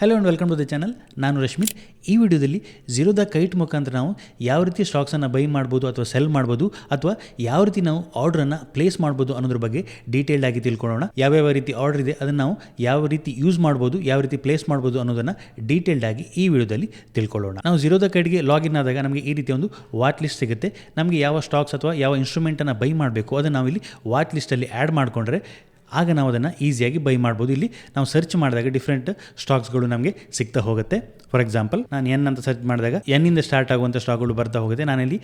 Hello and welcome to the channel ನಾನು ರಶ್ಮಿತ್. ಈ ವಿಡಿಯೋದಲ್ಲಿ ಝೀರೋದ ಕೈಟ್ ಮುಖಾಂತರ ನಾವು ಯಾವ ರೀತಿ ಸ್ಟಾಕ್ಸನ್ನು ಬೈ ಮಾಡ್ಬೋದು ಅಥವಾ ಸೆಲ್ ಮಾಡ್ಬೋದು ಅಥವಾ ಯಾವ ರೀತಿ ನಾವು ಆರ್ಡ್ರನ್ನು ಪ್ಲೇಸ್ ಮಾಡ್ಬೋದು ಅನ್ನೋದ್ರ ಬಗ್ಗೆ ಡೀಟೇಲ್ಡ್ ಆಗಿ ತಿಳ್ಕೊಳ್ಳೋಣ. ಯಾವ್ಯಾವ ರೀತಿ ಆರ್ಡರ್ ಇದೆ, ಅದನ್ನು ನಾವು ಯಾವ ರೀತಿ ಯೂಸ್ ಮಾಡ್ಬೋದು, ಯಾವ ರೀತಿ ಪ್ಲೇಸ್ ಮಾಡ್ಬೋದು ಅನ್ನೋದನ್ನು ಡೀಟೇಲ್ಡ್ ಆಗಿ ಈ ವಿಡಿಯೋದಲ್ಲಿ ತಿಳ್ಕೊಳ್ಳೋಣ. ನಾವು ಝೀರೋದ ಕೈಟ್ಗೆ ಲಾಗಿನ್ ಆದಾಗ ನಮಗೆ ಈ ರೀತಿ ಒಂದು ವಾಟ್ ಲಿಸ್ಟ್ ಸಿಗುತ್ತೆ. ನಮಗೆ ಯಾವ ಸ್ಟಾಕ್ಸ್ ಅಥವಾ ಯಾವ ಇನ್ಸ್ಟ್ರೂಮೆಂಟನ್ನು ಬೈ ಮಾಡಬೇಕು ಅದನ್ನು ನಾವು ಇಲ್ಲಿ ವಾಟ್ ಲಿಸ್ಟಲ್ಲಿ ಆ್ಯಡ್ ಮಾಡಿಕೊಂಡ್ರೆ ಆಗ ನಾವು ಅದನ್ನು ಈಸಿಯಾಗಿ ಬೈ ಮಾಡ್ಬೋದು. ಇಲ್ಲಿ ನಾವು ಸರ್ಚ್ ಮಾಡಿದಾಗ ಡಿಫ್ರೆಂಟ್ ಸ್ಟಾಕ್ಸ್ಗಳು ನಮಗೆ ಸಿಗ್ತಾ ಹೋಗುತ್ತೆ. ಫಾರ್ ಎಕ್ಸಾಂಪಲ್ ನಾನು ಎನ್ ಅಂತ ಸರ್ಚ್ ಮಾಡಿದಾಗ ಎನ್ನಿಂದ ಸ್ಟಾರ್ಟ್ ಆಗುವಂಥ ಸ್ಟಾಕ್ಗಳು ಬರ್ತಾ ಹೋಗುತ್ತೆ. ನಾನಲ್ಲಿ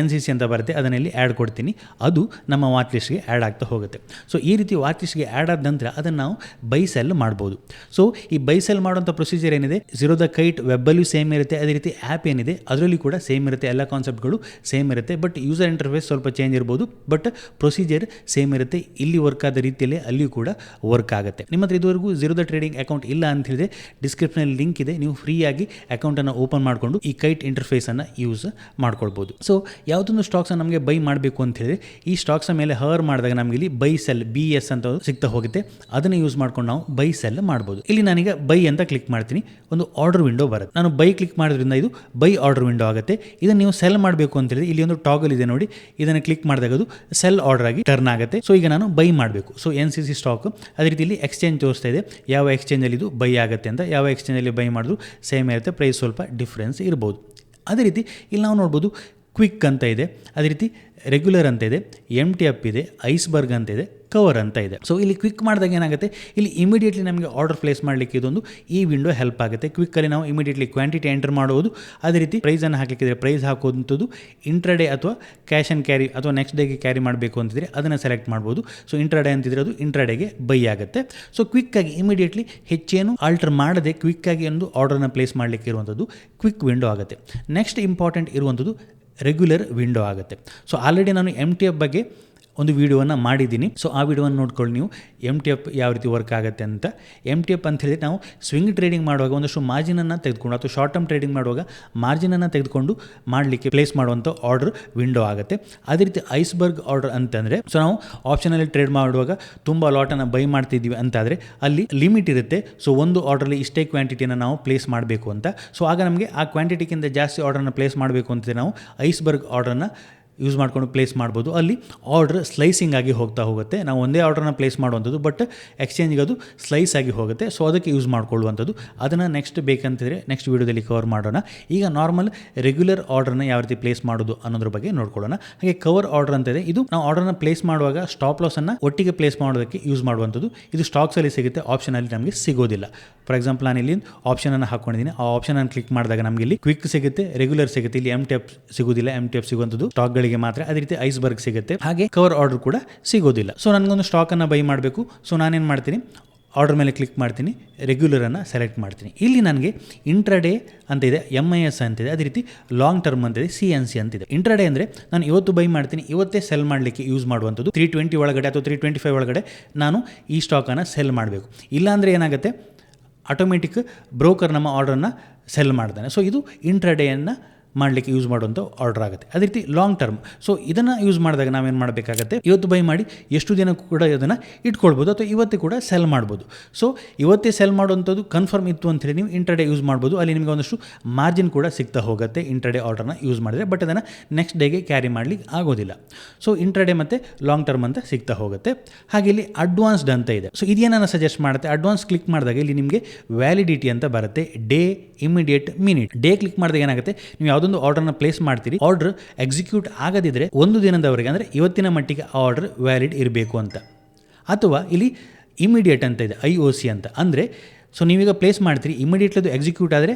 ಎನ್ ಸಿ ಸಿ ಅಂತ ಬರುತ್ತೆ. ಅದನ್ನಲ್ಲಿ ಆ್ಯಡ್ ಕೊಡ್ತೀನಿ. ಅದು ನಮ್ಮ ವಾಚ್ ಲಿಸ್ಟ್ಗೆ ಆ್ಯಡ್ ಆಗ್ತಾ ಹೋಗುತ್ತೆ. ಸೊ ಈ ರೀತಿ ವಾಚ್ ಲಿಸ್ಟ್ಗೆ ಆ್ಯಡ್ ಆದ ನಂತರ ಅದನ್ನು ನಾವು ಬೈ ಸೆಲ್ ಮಾಡ್ಬೋದು. ಸೊ ಈ ಬೈ ಸೆಲ್ ಮಾಡುವಂಥ ಪ್ರೊಸೀಜರ್ ಏನಿದೆ? ಝೀರೋದ ಕೈಟ್ ವೆಬ್ಬಲ್ಲೂ ಸೇಮ್ ಇರುತ್ತೆ. ಅದೇ ರೀತಿ ಆ್ಯಪ್ ಏನಿದೆ? ಅದರಲ್ಲಿ ಕೂಡ ಸೇಮ್ ಇರುತ್ತೆ. ಎಲ್ಲ ಕಾನ್ಸೆಪ್ಟ್ಗಳು ಸೇಮ್ ಇರುತ್ತೆ. ಬಟ್ ಯೂಸರ್ ಇಂಟರ್ಫೇಸ್ ಸ್ವಲ್ಪ ಚೇಂಜ್ ಇರ್ಬೋದು. ಬಟ್ ಪ್ರೊಸೀಜರ್ ಸೇಮ್ ಇರುತ್ತೆ. ಇಲ್ಲಿ ವರ್ಕ್ ಆದ ರೀತಿಯಲ್ಲಿ ಅಲ್ಲಿಯೂ ಕೂಡ ವರ್ಕ್ ಆಗುತ್ತೆ. ನಿಮ್ಮ ಹತ್ರ ಇದುವರೆಗೂ ಝೀರೋದ ಟ್ರೇಡಿಂಗ್ ಅಕೌಂಟ್ ಇಲ್ಲ ಅಂತ ಹೇಳಿದೆ ಡಿಸ್ಕ್ರಿಪ್ಷನಲ್ಲಿ ಲಿಂಕ್ ಇದೆ. ನೀವು ಫ್ರೀಯಾಗಿ ಅಕೌಂಟನ್ನು ಓಪನ್ ಮಾಡಿಕೊಂಡು ಈ ಕೈಟ್ ಇಂಟರ್ಫೇಸನ್ನು ಯೂಸ್ ಮಾಡ್ಕೊಳ್ಬೋದು. ಸೊ ಯಾವುದೊಂದು ಸ್ಟಾಕ್ಸನ್ನು ನಮಗೆ ಬೈ ಮಾಡಬೇಕು ಅಂತ ಹೇಳಿದ್ರೆ, ಈ ಸ್ಟಾಕ್ಸ್ ಮೇಲೆ ಹರ್ ಮಾಡಿದಾಗ ನಮಗೆ ಇಲ್ಲಿ ಬೈ ಸೆಲ್ ಬಿ ಎಸ್ ಅಂತ ಸಿಗ್ತಾ ಹೋಗುತ್ತೆ. ಅದನ್ನು ಯೂಸ್ ಮಾಡ್ಕೊಂಡು ನಾವು ಬೈ ಸೆಲ್ ಮಾಡ್ಬೋದು. ಇಲ್ಲಿ ನಾನೀಗ ಬೈ ಅಂತ ಕ್ಲಿಕ್ ಮಾಡ್ತೀನಿ. ಒಂದು ಆರ್ಡರ್ ವಿಂಡೋ ಬರುತ್ತೆ. ನಾನು ಬೈ ಕ್ಲಿಕ್ ಮಾಡೋದ್ರಿಂದ ಇದು ಬೈ ಆರ್ಡರ್ ವಿಂಡೋ ಆಗುತ್ತೆ. ಇದನ್ನು ನೀವು ಸೆಲ್ ಮಾಡಬೇಕು ಅಂತ ಹೇಳಿದ್ರೆ ಇಲ್ಲಿ ಒಂದು ಟಾಗಲ್ ಇದೆ ನೋಡಿ. ಇದನ್ನು ಕ್ಲಿಕ್ ಮಾಡಿದಾಗ ಅದು ಸೆಲ್ ಆರ್ಡರ್ ಆಗಿ ಟರ್ನ್ ಆಗುತ್ತೆ. ಸೊ ಈಗ ನಾನು ಬೈ ಮಾಡಬೇಕು. So N C C stock ಅದೇ ರೀತಿ ಇಲ್ಲಿ ಎಕ್ಸ್ಚೇಂಜ್ ತೋರಿಸ್ತಾ ಇದೆ. ಯಾವ ಎಕ್ಸ್ಚೇಂಜಲ್ಲಿ ಇದು ಬೈ ಆಗುತ್ತೆ ಅಂತ, ಯಾವ ಎಕ್ಸ್ಚೇಂಜಲ್ಲಿ ಬೈ ಮಾಡಿದ್ರು ಸೇಮ್ ಇರುತ್ತೆ ಪ್ರೈಸ್ ಸ್ವಲ್ಪ ಡಿಫ್ರೆನ್ಸ್ ಇರ್ಬೋದು. ಅದೇ ರೀತಿ ಇಲ್ಲಿ ನಾವು ನೋಡ್ಬೋದು ಕ್ವಿಕ್ ಅಂತ ಇದೆ. ಅದೇ ರೀತಿ ರೆಗ್ಯುಲರ್ ಅಂತ ಇದೆ ಎಂ ಟಿ ಅಪ್ ಇದೆ ಐಸ್ಬರ್ಗ್ ಅಂತ ಇದೆ ಕವರ್ ಅಂತ ಇದೆ. ಸೊ ಇಲ್ಲಿ ಕ್ವಿಕ್ ಮಾಡಿದಾಗ ಏನಾಗುತ್ತೆ? ಇಲ್ಲಿ ಇಮಿಡಿಯೇಟ್ಲಿ ನಮಗೆ ಆರ್ಡರ್ ಪ್ಲೇಸ್ ಮಾಡಲಿಕ್ಕೆ ಇದೊಂದು ಈ ವಿಂಡೋ ಹೆಲ್ಪ್ ಆಗುತ್ತೆ. ಕ್ವಿಕ್ಕಲ್ಲಿ ನಾವು ಇಮಿಡಿಯೇಟ್ಲಿ ಕ್ವಾಂಟಿಟಿ ಎಂಟರ್ ಮಾಡುವುದು. ಅದೇ ರೀತಿ ಪ್ರೈಸನ್ನು ಹಾಕಲಿಕ್ಕಿದ್ರೆ ಪ್ರೈಸ್ ಹಾಕುವಂಥದ್ದು ಇಂಟ್ರಡೇ ಅಥವಾ ಕ್ಯಾಶ್ ಆ್ಯಂಡ್ ಕ್ಯಾರಿ ಅಥವಾ ನೆಕ್ಸ್ಟ್ ಡೇಗೆ ಕ್ಯಾರಿ ಮಾಡಬೇಕು ಅಂತಿದ್ರೆ ಅದನ್ನು ಸೆಲೆಕ್ಟ್ ಮಾಡ್ಬೋದು. ಸೊ ಇಂಟ್ರಡೇ ಅಂತಿದ್ರೆ ಅದು ಇಂಟ್ರಡೇಗೆ ಬೈ ಆಗುತ್ತೆ. ಸೊ ಕ್ವಿಕ್ಕಾಗಿ ಇಮಿಡಿಯೇಟ್ಲಿ ಹೆಚ್ಚೇನು ಆಲ್ಟರ್ ಮಾಡದೆ ಕ್ವಿಕ್ಕಾಗಿ ಒಂದು ಆರ್ಡರ್ನ ಪ್ಲೇಸ್ ಮಾಡಲಿಕ್ಕೆ ಇರುವಂಥದ್ದು ಕ್ವಿಕ್ ವಿಂಡೋ ಆಗುತ್ತೆ. ನೆಕ್ಸ್ಟ್ ಇಂಪಾರ್ಟೆಂಟ್ ಇರುವಂಥದ್ದು ರೆಗ್ಯುಲರ್ ವಿಂಡೋ ಆಗುತ್ತೆ. ಸೊ ಆಲ್ರೆಡಿ ನಾನು ಎಂ ಟಿ ಎಫ್ ಬಗ್ಗೆ ಒಂದು ವಿಡಿಯೋವನ್ನು ಮಾಡಿದ್ದೀನಿ. ಸೊ ಆ ವಿಡಿಯೋವನ್ನು ನೋಡ್ಕೊಳ್ಳಿ ನೀವು. ಎಂ ಟಿ ಎಫ್ ಯಾವ ರೀತಿ ವರ್ಕ್ ಆಗುತ್ತೆ ಅಂತ. ಎಂ ಟಿ ಎಫ್ ಅಂತ ಹೇಳಿದ್ರೆ ನಾವು ಸ್ವಿಂಗ್ ಟ್ರೇಡಿಂಗ್ ಮಾಡುವಾಗ ಒಂದಷ್ಟು ಮಾರ್ಜಿನನ್ನು ತೆಗೆದುಕೊಂಡು, ಅಥವಾ ಶಾರ್ಟ್ ಟರ್ಮ್ ಟ್ರೇಡಿಂಗ್ ಮಾಡುವಾಗ ಮಾರ್ಜಿನನ್ನು ತೆಗೆದುಕೊಂಡು ಮಾಡಲಿಕ್ಕೆ ಪ್ಲೇಸ್ ಮಾಡುವಂಥ ಆರ್ಡರ್ ವಿಂಡೋ ಆಗುತ್ತೆ. ಅದೇ ರೀತಿ ಐಸ್ಬರ್ಗ್ ಆರ್ಡರ್ ಅಂತಂದರೆ ಸೊ ನಾವು ಆಪ್ಷನಲ್ಲಿ ಟ್ರೇಡ್ ಮಾಡುವಾಗ ತುಂಬ ಲಾಟನ್ನು ಬೈ ಮಾಡ್ತಿದ್ದೀವಿ ಅಂತಾದರೆ ಅಲ್ಲಿ ಲಿಮಿಟ್ ಇರುತ್ತೆ. ಸೊ ಒಂದು ಆರ್ಡ್ರಲ್ಲಿ ಇಷ್ಟೇ ಕ್ವಾಂಟಿಟಿಯನ್ನು ನಾವು ಪ್ಲೇಸ್ ಮಾಡಬೇಕು ಅಂತ. ಸೊ ಆಗ ನಮಗೆ ಆ ಕ್ವಾಂಟಿಟಿಗಿಂತ ಜಾಸ್ತಿ ಆರ್ಡರ್ನ ಪ್ಲೇಸ್ ಮಾಡಬೇಕು ಅಂತಿದ್ರೆ ನಾವು ಐಸ್ಬರ್ಗ್ ಆರ್ಡರ್ನ ಯೂಸ್ ಮಾಡ್ಕೊಂಡು ಪ್ಲೇಸ್ ಮಾಡ್ಬೋದು. ಅಲ್ಲಿ ಆರ್ಡ್ರ್ ಸ್ಲೈಸಿಂಗ್ ಆಗಿ ಹೋಗ್ತಾ ಹೋಗುತ್ತೆ. ನಾವು ಒಂದೇ ಆರ್ಡ್ರನ್ನ ಪ್ಲೇಸ್ ಮಾಡುವಂಥದ್ದು ಬಟ್ ಎಕ್ಸ್ಚೇಂಜ್ಗೆ ಅದು ಸ್ಲೈಸ್ ಆಗಿ ಹೋಗುತ್ತೆ. ಸೊ ಅದಕ್ಕೆ ಯೂಸ್ ಮಾಡ್ಕೊಳ್ಳುವಂಥದ್ದು. ಅದನ್ನು ನೆಕ್ಸ್ಟ್ ಬೇಕಂತಿದ್ರೆ ನೆಕ್ಸ್ಟ್ ವೀಡಿಯೋದಲ್ಲಿ ಕವರ್ ಮಾಡೋಣ. ಈಗ ನಾರ್ಮಲ್ ರೆಗ್ಯುಲರ್ ಆರ್ಡ್ರನ್ನ ಯಾವ ರೀತಿ ಪ್ಲೇಸ್ ಮಾಡೋದು ಅನ್ನೋದ್ರ ಬಗ್ಗೆ ನೋಡ್ಕೊಳ್ಳೋಣ. ಹಾಗೆ ಕವರ್ ಆರ್ಡರ್ ಅಂತ ಇದೆ. ಇದು ನಾವು ಆರ್ಡರ್ನ ಪ್ಲೇಸ್ ಮಾಡುವಾಗ ಸ್ಟಾಪ್ ಲಾಸನ್ನು ಒಟ್ಟಿಗೆ ಪ್ಲೇಸ್ ಮಾಡೋದಕ್ಕೆ ಯೂಸ್ ಮಾಡುವಂಥದ್ದು. ಇದು ಸ್ಟಾಕ್ಸಲ್ಲಿ ಸಿಗುತ್ತೆ ಆಪ್ಷನಲ್ಲಿ ನಮಗೆ ಸಿಗೋದಿಲ್ಲ. ಫಾರ್ ಎಕ್ಸಾಂಪಲ್ ನಾನು ಇಲ್ಲಿ ಆಪ್ಷನನ್ನು ಹಾಕೊಂಡಿದ್ದೀನಿ. ಆ ಆಪ್ಷನನ್ನು ಕ್ಲಿಕ್ ಮಾಡಿದಾಗ ನಮಗೆ ಇಲ್ಲಿ ಕ್ವಿಕ್ ಸಿಗುತ್ತೆ ರೆಗ್ಯುಲರ್ ಸಿಗುತ್ತೆ. ಇಲ್ಲಿ ಎಂ ಎಫ್ ಸಿಗೋದಿಲ್ಲ ಎಂ ಎಫ್ ಸಿಗುವಂಥದ್ದು. ಸ್ಟಾಕ್ಗಳಿಗೆ ಮಾತ್ರ ಅದೇ ರೀತಿ ಐಸ್ಬರ್ಗ್ ಸಿಗುತ್ತೆ. ಹಾಗೆ ಕವರ್ ಆರ್ಡರ್ ಕೂಡ ಸಿಗೋದಿಲ್ಲ. ಸೊ ನನಗೊಂದು ಸ್ಟಾಕನ್ನು ಬೈ ಮಾಡಬೇಕು. ಸೊ ನಾನೇನು ಮಾಡ್ತೀನಿ? ಆರ್ಡರ್ ಮೇಲೆ ಕ್ಲಿಕ್ ಮಾಡ್ತೀನಿ. ರೆಗ್ಯುಲರನ್ನು ಸೆಲೆಕ್ಟ್ ಮಾಡ್ತೀನಿ. ಇಲ್ಲಿ ನನಗೆ ಇಂಟ್ರಡೇ ಅಂತ ಇದೆ ಎಂ ಐ ಎಸ್ ಅಂತಿದೆ, ಅದೇ ರೀತಿ ಲಾಂಗ್ ಟರ್ಮ್ ಅಂತಿದೆ ಸಿ ಎನ್ ಸಿ ಅಂತಿದೆ. ಇಂಟ್ರಡೇ ಅಂದರೆ ನಾನು ಇವತ್ತು ಬೈ ಮಾಡ್ತೀನಿ, ಇವತ್ತೇ ಸೆಲ್ ಮಾಡಲಿಕ್ಕೆ ಯೂಸ್ ಮಾಡುವಂಥದ್ದು. ತ್ರೀ ಟ್ವೆಂಟಿ ಒಳಗಡೆ ಅಥವಾ ತ್ರೀ ಟ್ವೆಂಟಿ ಫೈವ್ ಒಳಗಡೆ ನಾನು ಈ ಸ್ಟಾಕನ್ನು ಸೆಲ್ ಮಾಡಬೇಕು. ಇಲ್ಲಾಂದರೆ ಏನಾಗುತ್ತೆ? ಆಟೋಮೆಟಿಕ್ ಬ್ರೋಕರ್ ನಮ್ಮ ಆರ್ಡರನ್ನು ಸೆಲ್ ಮಾಡ್ತಾನೆ. ಸೊ ಇದು ಇಂಟ್ರಾಡೇಯನ್ನು ಮಾಡಲಿಕ್ಕೆ ಯೂಸ್ ಮಾಡುವಂಥ ಆರ್ಡರ್ ಆಗುತ್ತೆ. ಅದೇ ರೀತಿ ಲಾಂಗ್ ಟರ್ಮ್ ಸೊ ಇದನ್ನು ಯೂಸ್ ಮಾಡಿದಾಗ ನಾವೇನು ಮಾಡಬೇಕಾಗತ್ತೆ? ಇವತ್ತು ಬೈ ಮಾಡಿ ಎಷ್ಟು ದಿನ ಕೂಡ ಇದನ್ನು ಇಟ್ಕೊಳ್ಬೋದು ಅಥವಾ ಇವತ್ತೇ ಕೂಡ ಸೆಲ್ ಮಾಡ್ಬೋದು. ಸೊ ಇವತ್ತೇ ಸೆಲ್ ಮಾಡುವಂಥದ್ದು ಕನ್ಫರ್ಮ್ ಇತ್ತು ಅಂತೇಳಿ ನೀವು ಇಂಟರ್ಡೇ ಯೂಸ್ ಮಾಡ್ಬೋದು. ಅಲ್ಲಿ ನಿಮಗೆ ಒಂದಷ್ಟು ಮಾರ್ಜಿನ್ ಕೂಡ ಸಿಗ್ತಾ ಹೋಗುತ್ತೆ ಇಂಟರ್ಡೇ ಆರ್ಡರ್ನ ಯೂಸ್ ಮಾಡಿದರೆ ಬಟ್ ಅದನ್ನು ನೆಕ್ಸ್ಟ್ ಡೇಗೆ ಕ್ಯಾರಿ ಮಾಡಲಿಕ್ಕೆ ಆಗೋದಿಲ್ಲ. ಸೊ ಇಂಟರ್ಡೇ ಮತ್ತು ಲಾಂಗ್ ಟರ್ಮ್ ಅಂತ ಸಿಗ್ತಾ ಹೋಗುತ್ತೆ. ಹಾಗೆ ಇಲ್ಲಿ ಅಡ್ವಾನ್ಸ್ಡ್ ಅಂತ ಇದೆ. ಸೊ ಇದೇನನ್ನು ಸಜೆಸ್ಟ್ ಮಾಡುತ್ತೆ? ಅಡ್ವಾನ್ಸ್ ಕ್ಲಿಕ್ ಮಾಡಿದಾಗ ಇಲ್ಲಿ ನಿಮಗೆ ವ್ಯಾಲಿಡಿಟಿ ಅಂತ ಬರುತ್ತೆ. Day immediate minute day click ಮಾಡಿದಾಗ ಏನಾಗುತ್ತೆ? ನೀವು ಯಾವುದೊಂದು ಆರ್ಡರ್ನ ಪ್ಲೇಸ್ ಮಾಡ್ತೀರಿ ಆರ್ಡರ್ ಎಕ್ಸಿಕ್ಯೂಟ್ ಆಗದಿದ್ರೆ ಒಂದು ದಿನದವರೆಗೆ ಅಂದರೆ ಇವತ್ತಿನ ಮಟ್ಟಿಗೆ ಆ ಆರ್ಡರ್ ವ್ಯಾಲಿಡ್ ಇರಬೇಕು ಅಂತ. ಅಥವಾ ಇಲ್ಲಿ ಇಮಿಡಿಯೇಟ್ ಅಂತ ಇದೆ ಐ ಒ ಸಿ ಅಂತ. ಅಂದರೆ ಸೊ ನೀವೀಗ ಪ್ಲೇಸ್ ಮಾಡ್ತೀರಿ ಇಮಿಡಿಯೇಟ್ಲಿ ಅದು ಎಕ್ಸಿಕ್ಯೂಟ್ ಆದರೆ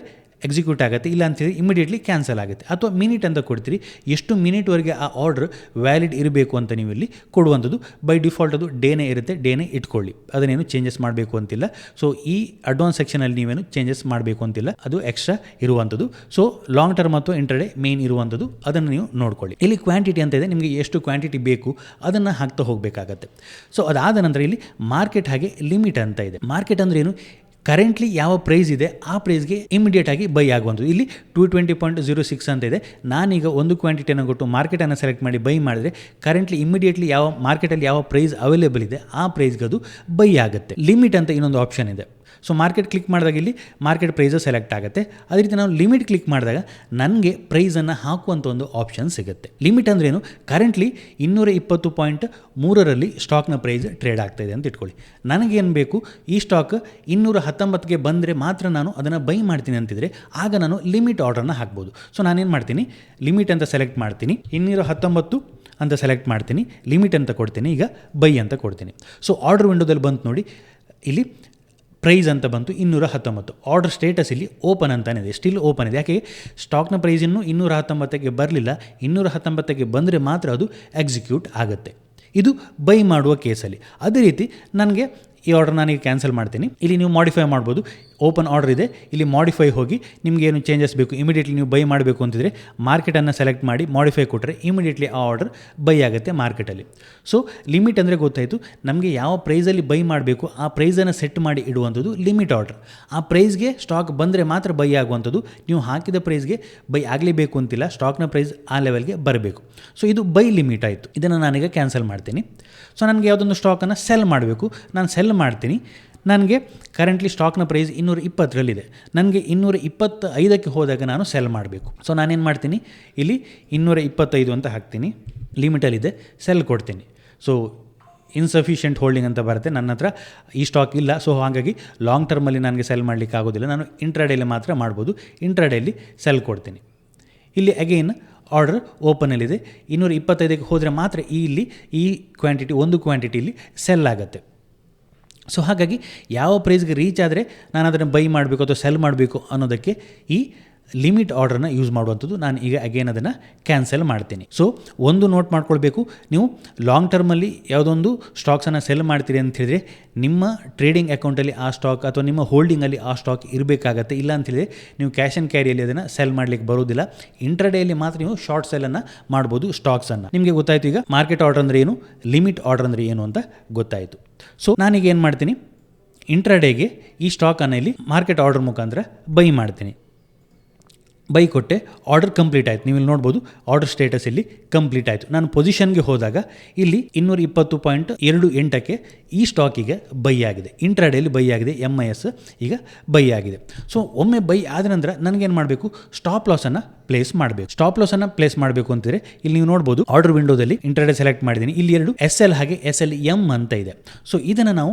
ಎಕ್ಸಿಕ್ಯೂಟ್ ಆಗುತ್ತೆ, ಇಲ್ಲ ಅಂತೇಳಿ ಇಮಿಡಿಯೇಟ್ಲಿ ಕ್ಯಾನ್ಸಲ್ ಆಗುತ್ತೆ. ಅಥವಾ ಮಿನಿಟ್ ಅಂತ ಕೊಡ್ತೀರಿ, ಎಷ್ಟು ಮಿನಿಟ್ವರೆಗೆ ಆ ಆರ್ಡ್ರ್ ವ್ಯಾಲಿಡ್ ಇರಬೇಕು ಅಂತ ನೀವು ಇಲ್ಲಿ ಕೊಡುವಂಥದ್ದು ಬೈ ಡಿಫಾಲ್ಟ್ ಅದು ಡೇನೇ ಇರುತ್ತೆ ಡೇನೇ ಇಟ್ಕೊಳ್ಳಿ. ಅದನ್ನೇನು ಚೇಂಜಸ್ ಮಾಡಬೇಕು ಅಂತಿಲ್ಲ. ಸೊ ಈ ಅಡ್ವಾನ್ಸ್ ಸೆಕ್ಷನಲ್ಲಿ ನೀವೇನು ಚೇಂಜಸ್ ಮಾಡಬೇಕು ಅಂತಿಲ್ಲ. ಅದು ಎಕ್ಸ್ಟ್ರಾ ಇರುವಂಥದ್ದು. ಸೊ ಲಾಂಗ್ ಟರ್ಮ್ ಅಥವಾ ಇಂಟರ್ಡೇ ಮೇನ್ ಇರುವಂಥದ್ದು, ಅದನ್ನು ನೀವು ನೋಡ್ಕೊಳ್ಳಿ. ಇಲ್ಲಿ ಕ್ವಾಂಟಿಟಿ ಅಂತ ಇದೆ, ನಿಮಗೆ ಎಷ್ಟು ಕ್ವಾಂಟಿಟಿ ಬೇಕು, ಅದನ್ನು ಹಾಕ್ತಾ ಹೋಗಬೇಕಾಗತ್ತೆ. ಸೊ ಅದಾದ ನಂತರ ಇಲ್ಲಿ ಮಾರ್ಕೆಟ್ ಹಾಗೆ ಲಿಮಿಟ್ ಅಂತ ಇದೆ. ಮಾರ್ಕೆಟ್ ಅಂದ್ರೆ ಏನು? ಕರೆಂಟ್ಲಿ ಯಾವ ಪ್ರೈಸ್ ಇದೆ, ಆ ಪ್ರೈಸ್ಗೆ ಇಮಿಡಿಯೇಟ್ ಆಗಿ ಬೈ ಆಗುವಂಥದ್ದು ಇಲ್ಲಿ two twenty point zero six ಅಂತ ಇದೆ. ನಾನೀಗ ಒಂದು ಕ್ವಾಂಟಿಟಿಯನ್ನು ಕೊಟ್ಟು ಮಾರ್ಕೆಟನ್ನು ಸೆಲೆಕ್ಟ್ ಮಾಡಿ ಬೈ ಮಾಡಿದ್ರೆ ಕರೆಂಟ್ಲಿ ಇಮಿಡಿಯೇಟ್ಲಿ ಯಾವ ಮಾರ್ಕೆಟಲ್ಲಿ ಯಾವ ಪ್ರೈಸ್ ಅವೈಲೇಬಲ್ ಇದೆ, ಆ ಪ್ರೈಸ್ಗೆ ಅದು ಬೈ ಆಗುತ್ತೆ. ಲಿಮಿಟ್ ಅಂತ ಇನ್ನೊಂದು ಆಪ್ಷನ್ ಇದೆ. ಸೊ ಮಾರ್ಕೆಟ್ ಕ್ಲಿಕ್ ಮಾಡಿದಾಗ ಇಲ್ಲಿ ಮಾರ್ಕೆಟ್ ಪ್ರೈಸು ಸೆಲೆಕ್ಟ್ ಆಗುತ್ತೆ. ಅದೇ ರೀತಿ ನಾವು ಲಿಮಿಟ್ ಕ್ಲಿಕ್ ಮಾಡಿದಾಗ ನನಗೆ ಪ್ರೈಸನ್ನು ಹಾಕುವಂಥ ಒಂದು ಆಪ್ಷನ್ ಸಿಗುತ್ತೆ. ಲಿಮಿಟ್ ಅಂದ್ರೇನು ಕರೆಂಟ್ಲಿ ಇನ್ನೂರ ಇಪ್ಪತ್ತು ಪಾಯಿಂಟ್ ಮೂರರಲ್ಲಿ ಸ್ಟಾಕ್ನ ಪ್ರೈಸ್ ಟ್ರೇಡ್ ಆಗ್ತಾ ಇದೆ ಅಂತ ಇಟ್ಕೊಳ್ಳಿ. ನನಗೇನು ಬೇಕು? ಈ ಸ್ಟಾಕ್ ಇನ್ನೂರ ಹತ್ತೊಂಬತ್ತಿಗೆ ಬಂದರೆ ಮಾತ್ರ ನಾನು ಅದನ್ನು ಬೈ ಮಾಡ್ತೀನಿ ಅಂತಿದ್ರೆ ಆಗ ನಾನು ಲಿಮಿಟ್ ಆರ್ಡರ್ನ ಹಾಕ್ಬೋದು. ಸೊ ನಾನೇನು ಮಾಡ್ತೀನಿ? ಲಿಮಿಟ್ ಅಂತ ಸೆಲೆಕ್ಟ್ ಮಾಡ್ತೀನಿ. ಇನ್ನೂರ ಹತ್ತೊಂಬತ್ತು ಅಂತ ಸೆಲೆಕ್ಟ್ ಮಾಡ್ತೀನಿ. ಲಿಮಿಟ್ ಅಂತ ಕೊಡ್ತೀನಿ. ಈಗ ಬೈ ಅಂತ ಕೊಡ್ತೀನಿ. ಸೊ ಆರ್ಡರ್ ವಿಂಡೋದಲ್ಲಿ ಬಂತು ನೋಡಿ. ಇಲ್ಲಿ ಪ್ರೈಸ್ ಅಂತ ಬಂತು ಇನ್ನೂರ ಹತ್ತೊಂಬತ್ತು ಆರ್ಡರ್ ಸ್ಟೇಟಸ್ ಇಲ್ಲಿ ಓಪನ್ ಅಂತಾನೆ ಇದೆ. ಸ್ಟಿಲ್ ಓಪನ್ ಇದೆ. ಯಾಕೆ? ಸ್ಟಾಕ್ನ ಪ್ರೈಸ್ ಇನ್ನೂ ಇನ್ನೂರ ಹತ್ತೊಂಬತ್ತಕ್ಕೆ ಬರಲಿಲ್ಲ. ಇನ್ನೂರ ಹತ್ತೊಂಬತ್ತಕ್ಕೆ ಬಂದರೆ ಮಾತ್ರ ಅದು ಎಕ್ಸಿಕ್ಯೂಟ್ ಆಗುತ್ತೆ. ಇದು ಬೈ ಮಾಡುವ ಕೇಸಲ್ಲಿ ಅದೇ ರೀತಿ, ನನಗೆ ಈ ಆರ್ಡರ್ ನಾನೀಗ ಕ್ಯಾನ್ಸಲ್ ಮಾಡ್ತೀನಿ. ಇಲ್ಲಿ ನೀವು ಮಾಡಿಫೈ ಮಾಡ್ಬೋದು. ಓಪನ್ ಆರ್ಡರ್ ಇದೆ, ಇಲ್ಲಿ ಮಾಡಿಫೈ ಹೋಗಿ ನಿಮಗೆ ಏನು ಚೇಂಜಸ್ ಬೇಕು ಇಮಿಡಿಯೇಟ್ಲಿ ನೀವು ಬೈ ಮಾಡಬೇಕು ಅಂತಿದ್ರೆ ಮಾರ್ಕೆಟನ್ನು ಸೆಲೆಕ್ಟ್ ಮಾಡಿ ಮಾಡಿಫೈ ಕೊಟ್ಟರೆ ಇಮಿಡಿಯೇಟ್ಲಿ ಆ ಆರ್ಡರ್ ಬೈ ಆಗುತ್ತೆ ಮಾರ್ಕೆಟಲ್ಲಿ ಸೊ ಲಿಮಿಟ್ ಅಂದರೆ ಗೊತ್ತಾಯಿತು, ನಮಗೆ ಯಾವ ಪ್ರೈಸಲ್ಲಿ ಬೈ ಮಾಡಬೇಕು, ಆ ಪ್ರೈಸನ್ನು ಸೆಟ್ ಮಾಡಿ ಇಡುವಂಥದ್ದು ಲಿಮಿಟ್ ಆರ್ಡರ್ ಆ ಪ್ರೈಸ್ಗೆ ಸ್ಟಾಕ್ ಬಂದರೆ ಮಾತ್ರ ಬೈ ಆಗುವಂಥದ್ದು, ನೀವು ಹಾಕಿದ ಪ್ರೈಸ್ಗೆ ಬೈ ಆಗಲೇಬೇಕು ಅಂತಿಲ್ಲ ಸ್ಟಾಕ್ನ ಪ್ರೈಸ್ ಆ ಲೆವೆಲ್ಗೆ ಬರಬೇಕು. ಸೊ ಇದು ಬೈ ಲಿಮಿಟ್ ಆಯಿತು. ಇದನ್ನು ನಾನೀಗ ಕ್ಯಾನ್ಸಲ್ ಮಾಡ್ತೀನಿ. ಸೊ ನನಗೆ ಯಾವುದೊಂದು ಸ್ಟಾಕನ್ನು ಸೆಲ್ ಮಾಡಬೇಕು, ನಾನು ಸೆಲ್ ಮಾಡ್ತೀನಿ. ನನಗೆ ಕರೆಂಟ್ಲಿ ಸ್ಟಾಕ್ನ ಪ್ರೈಸ್ ಇನ್ನೂರ ಇಪ್ಪತ್ತರಲ್ಲಿದೆ ನನಗೆ ಇನ್ನೂರ ಇಪ್ಪತ್ತ ಐದಕ್ಕೆ ಹೋದಾಗ ನಾನು ಸೆಲ್ ಮಾಡಬೇಕು. ಸೊ ನಾನೇನು ಮಾಡ್ತೀನಿ? ಇಲ್ಲಿ ಇನ್ನೂರ ಇಪ್ಪತ್ತೈದು ಅಂತ ಹಾಕ್ತೀನಿ. ಲಿಮಿಟಲ್ಲಿದೆ ಸೆಲ್ ಕೊಡ್ತೀನಿ. ಸೊ ಇನ್ಸಫಿಷಿಯೆಂಟ್ ಹೋಲ್ಡಿಂಗ್ ಅಂತ ಬರುತ್ತೆ ನನ್ನ ಹತ್ರ. ಈ ಸ್ಟಾಕ್ ಇಲ್ಲ. ಸೊ ಹಾಗಾಗಿ ಲಾಂಗ್ ಟರ್ಮಲ್ಲಿ ನನಗೆ ಸೆಲ್ ಮಾಡಲಿಕ್ಕೆ ಆಗೋದಿಲ್ಲ. ನಾನು ಇಂಟ್ರಾಡೇಲಿ ಮಾತ್ರ ಮಾಡ್ಬೋದು. ಇಂಟ್ರಾಡೇಲಿ ಸೆಲ್ ಕೊಡ್ತೀನಿ. ಇಲ್ಲಿ ಅಗೈನ್ ಆರ್ಡರ್ ಓಪನಲ್ಲಿದೆ ಇನ್ನೂರ ಇಪ್ಪತ್ತೈದಕ್ಕೆ ಹೋದರೆ ಮಾತ್ರ ಇಲ್ಲಿ ಈ ಕ್ವಾಂಟಿಟಿ ಒಂದು ಕ್ವಾಂಟಿಟಿಲಿ ಸೆಲ್ ಆಗುತ್ತೆ. ಸೊ ಹಾಗಾಗಿ ಯಾವ ಪ್ರೈಸ್ಗೆ ರೀಚ್ ಆದರೆ ನಾನು ಅದನ್ನು ಬೈ ಮಾಡಬೇಕು ಅಥವಾ ಸೆಲ್ ಮಾಡಬೇಕು ಅನ್ನೋದಕ್ಕೆ ಈ ಲಿಮಿಟ್ ಆರ್ಡರ್ನ ಯೂಸ್ ಮಾಡುವಂಥದ್ದು ನಾನು ಈಗ ಅಗೇನ್ ಅದನ್ನು ಕ್ಯಾನ್ಸಲ್ ಮಾಡ್ತೀನಿ. ಸೊ ಒಂದು ನೋಟ್ ಮಾಡ್ಕೊಳ್ಬೇಕು. ನೀವು ಲಾಂಗ್ ಟರ್ಮಲ್ಲಿ ಯಾವುದೊಂದು ಸ್ಟಾಕ್ಸನ್ನು ಸೆಲ್ ಮಾಡ್ತೀರಿ ಅಂತ ಹೇಳಿದ್ರೆ ನಿಮ್ಮ ಟ್ರೇಡಿಂಗ್ ಅಕೌಂಟಲ್ಲಿ ಆ ಸ್ಟಾಕ್ ಅಥವಾ ನಿಮ್ಮ ಹೋಲ್ಡಿಂಗಲ್ಲಿ ಆ ಸ್ಟಾಕ್ ಇರಬೇಕಾಗತ್ತೆ. ಇಲ್ಲ ಅಂತ ಹೇಳಿದ್ರೆ ನೀವು ಕ್ಯಾಶ್ ಆ್ಯಂಡ್ ಕ್ಯಾರಿಯಲ್ಲಿ ಅದನ್ನು ಸೆಲ್ ಮಾಡಲಿಕ್ಕೆ ಬರೋದಿಲ್ಲ ಇಂಟ್ರಡೇಯಲ್ಲಿ ಮಾತ್ರ ನೀವು ಶಾರ್ಟ್ ಸೆಲ್ಲನ್ನು ಮಾಡ್ಬೋದು ಸ್ಟಾಕ್ಸನ್ನು ನಿಮಗೆ ಗೊತ್ತಾಯಿತು ಈಗ ಮಾರ್ಕೆಟ್ ಆರ್ಡರ್ ಅಂದರೆ ಏನು? ಲಿಮಿಟ್ ಆರ್ಡರ್ ಅಂದರೆ ಏನು ಅಂತ ಗೊತ್ತಾಯಿತು. ಸೊ ನಾನೀಗ ಏನು ಮಾಡ್ತೀನಿ? ಇಂಟ್ರಾಡೇಗೆ ಈ ಸ್ಟಾಕನ್ನು ಇಲ್ಲಿ ಮಾರ್ಕೆಟ್ ಆರ್ಡರ್ ಮುಖಾಂತರ ಬೈ ಮಾಡ್ತೀನಿ. ಬೈ ಕೊಟ್ಟೆ ಆರ್ಡರ್ ಕಂಪ್ಲೀಟ್ ಆಯಿತು. ನೀವು ಇಲ್ಲಿ ನೋಡ್ಬೋದು ಆರ್ಡರ್ ಸ್ಟೇಟಸ್ ಇಲ್ಲಿ ಕಂಪ್ಲೀಟ್ ಆಯಿತು. ನಾನು ಪೊಸಿಷನ್ಗೆ ಹೋದಾಗ ಇಲ್ಲಿ ಇನ್ನೂರ ಇಪ್ಪತ್ತು ಪಾಯಿಂಟ್ ಎರಡು ಎಂಟಕ್ಕೆ ಈ ಸ್ಟಾಕಿಗೆ ಬೈ ಆಗಿದೆ. ಇಂಟ್ರಾಡೇಲಿ ಬೈ ಆಗಿದೆ ಎಂ ಐ ಎಸ್ ಈಗ ಬೈ ಆಗಿದೆ. ಸೊ ಒಮ್ಮೆ ಬೈ ಆದ ನಂತರ ನನಗೇನು ಮಾಡಬೇಕು? ಸ್ಟಾಪ್ ಲಾಸನ್ನು ಪ್ಲೇಸ್ ಮಾಡಬೇಕು. ಸ್ಟಾಪ್ ಲಾಸನ್ನು ಪ್ಲೇಸ್ ಮಾಡಬೇಕು ಅಂತಿದ್ರೆ ಇಲ್ಲಿ ನೀವು ನೋಡಬಹುದು ಆರ್ಡರ್ ವಿಂಡೋದಲ್ಲಿ ಇಂಟರ್ಡೆ ಸೆಲೆಕ್ಟ್ ಮಾಡಿದ್ದೀನಿ. ಇಲ್ಲಿ ಎರಡು ಎಸ್ ಎಲ್ ಹಾಗೆ ಎಸ್ ಎಲ್ ಎಂ ಅಂತ ಇದೆ. ಸೊ ಇದನ್ನು ನಾವು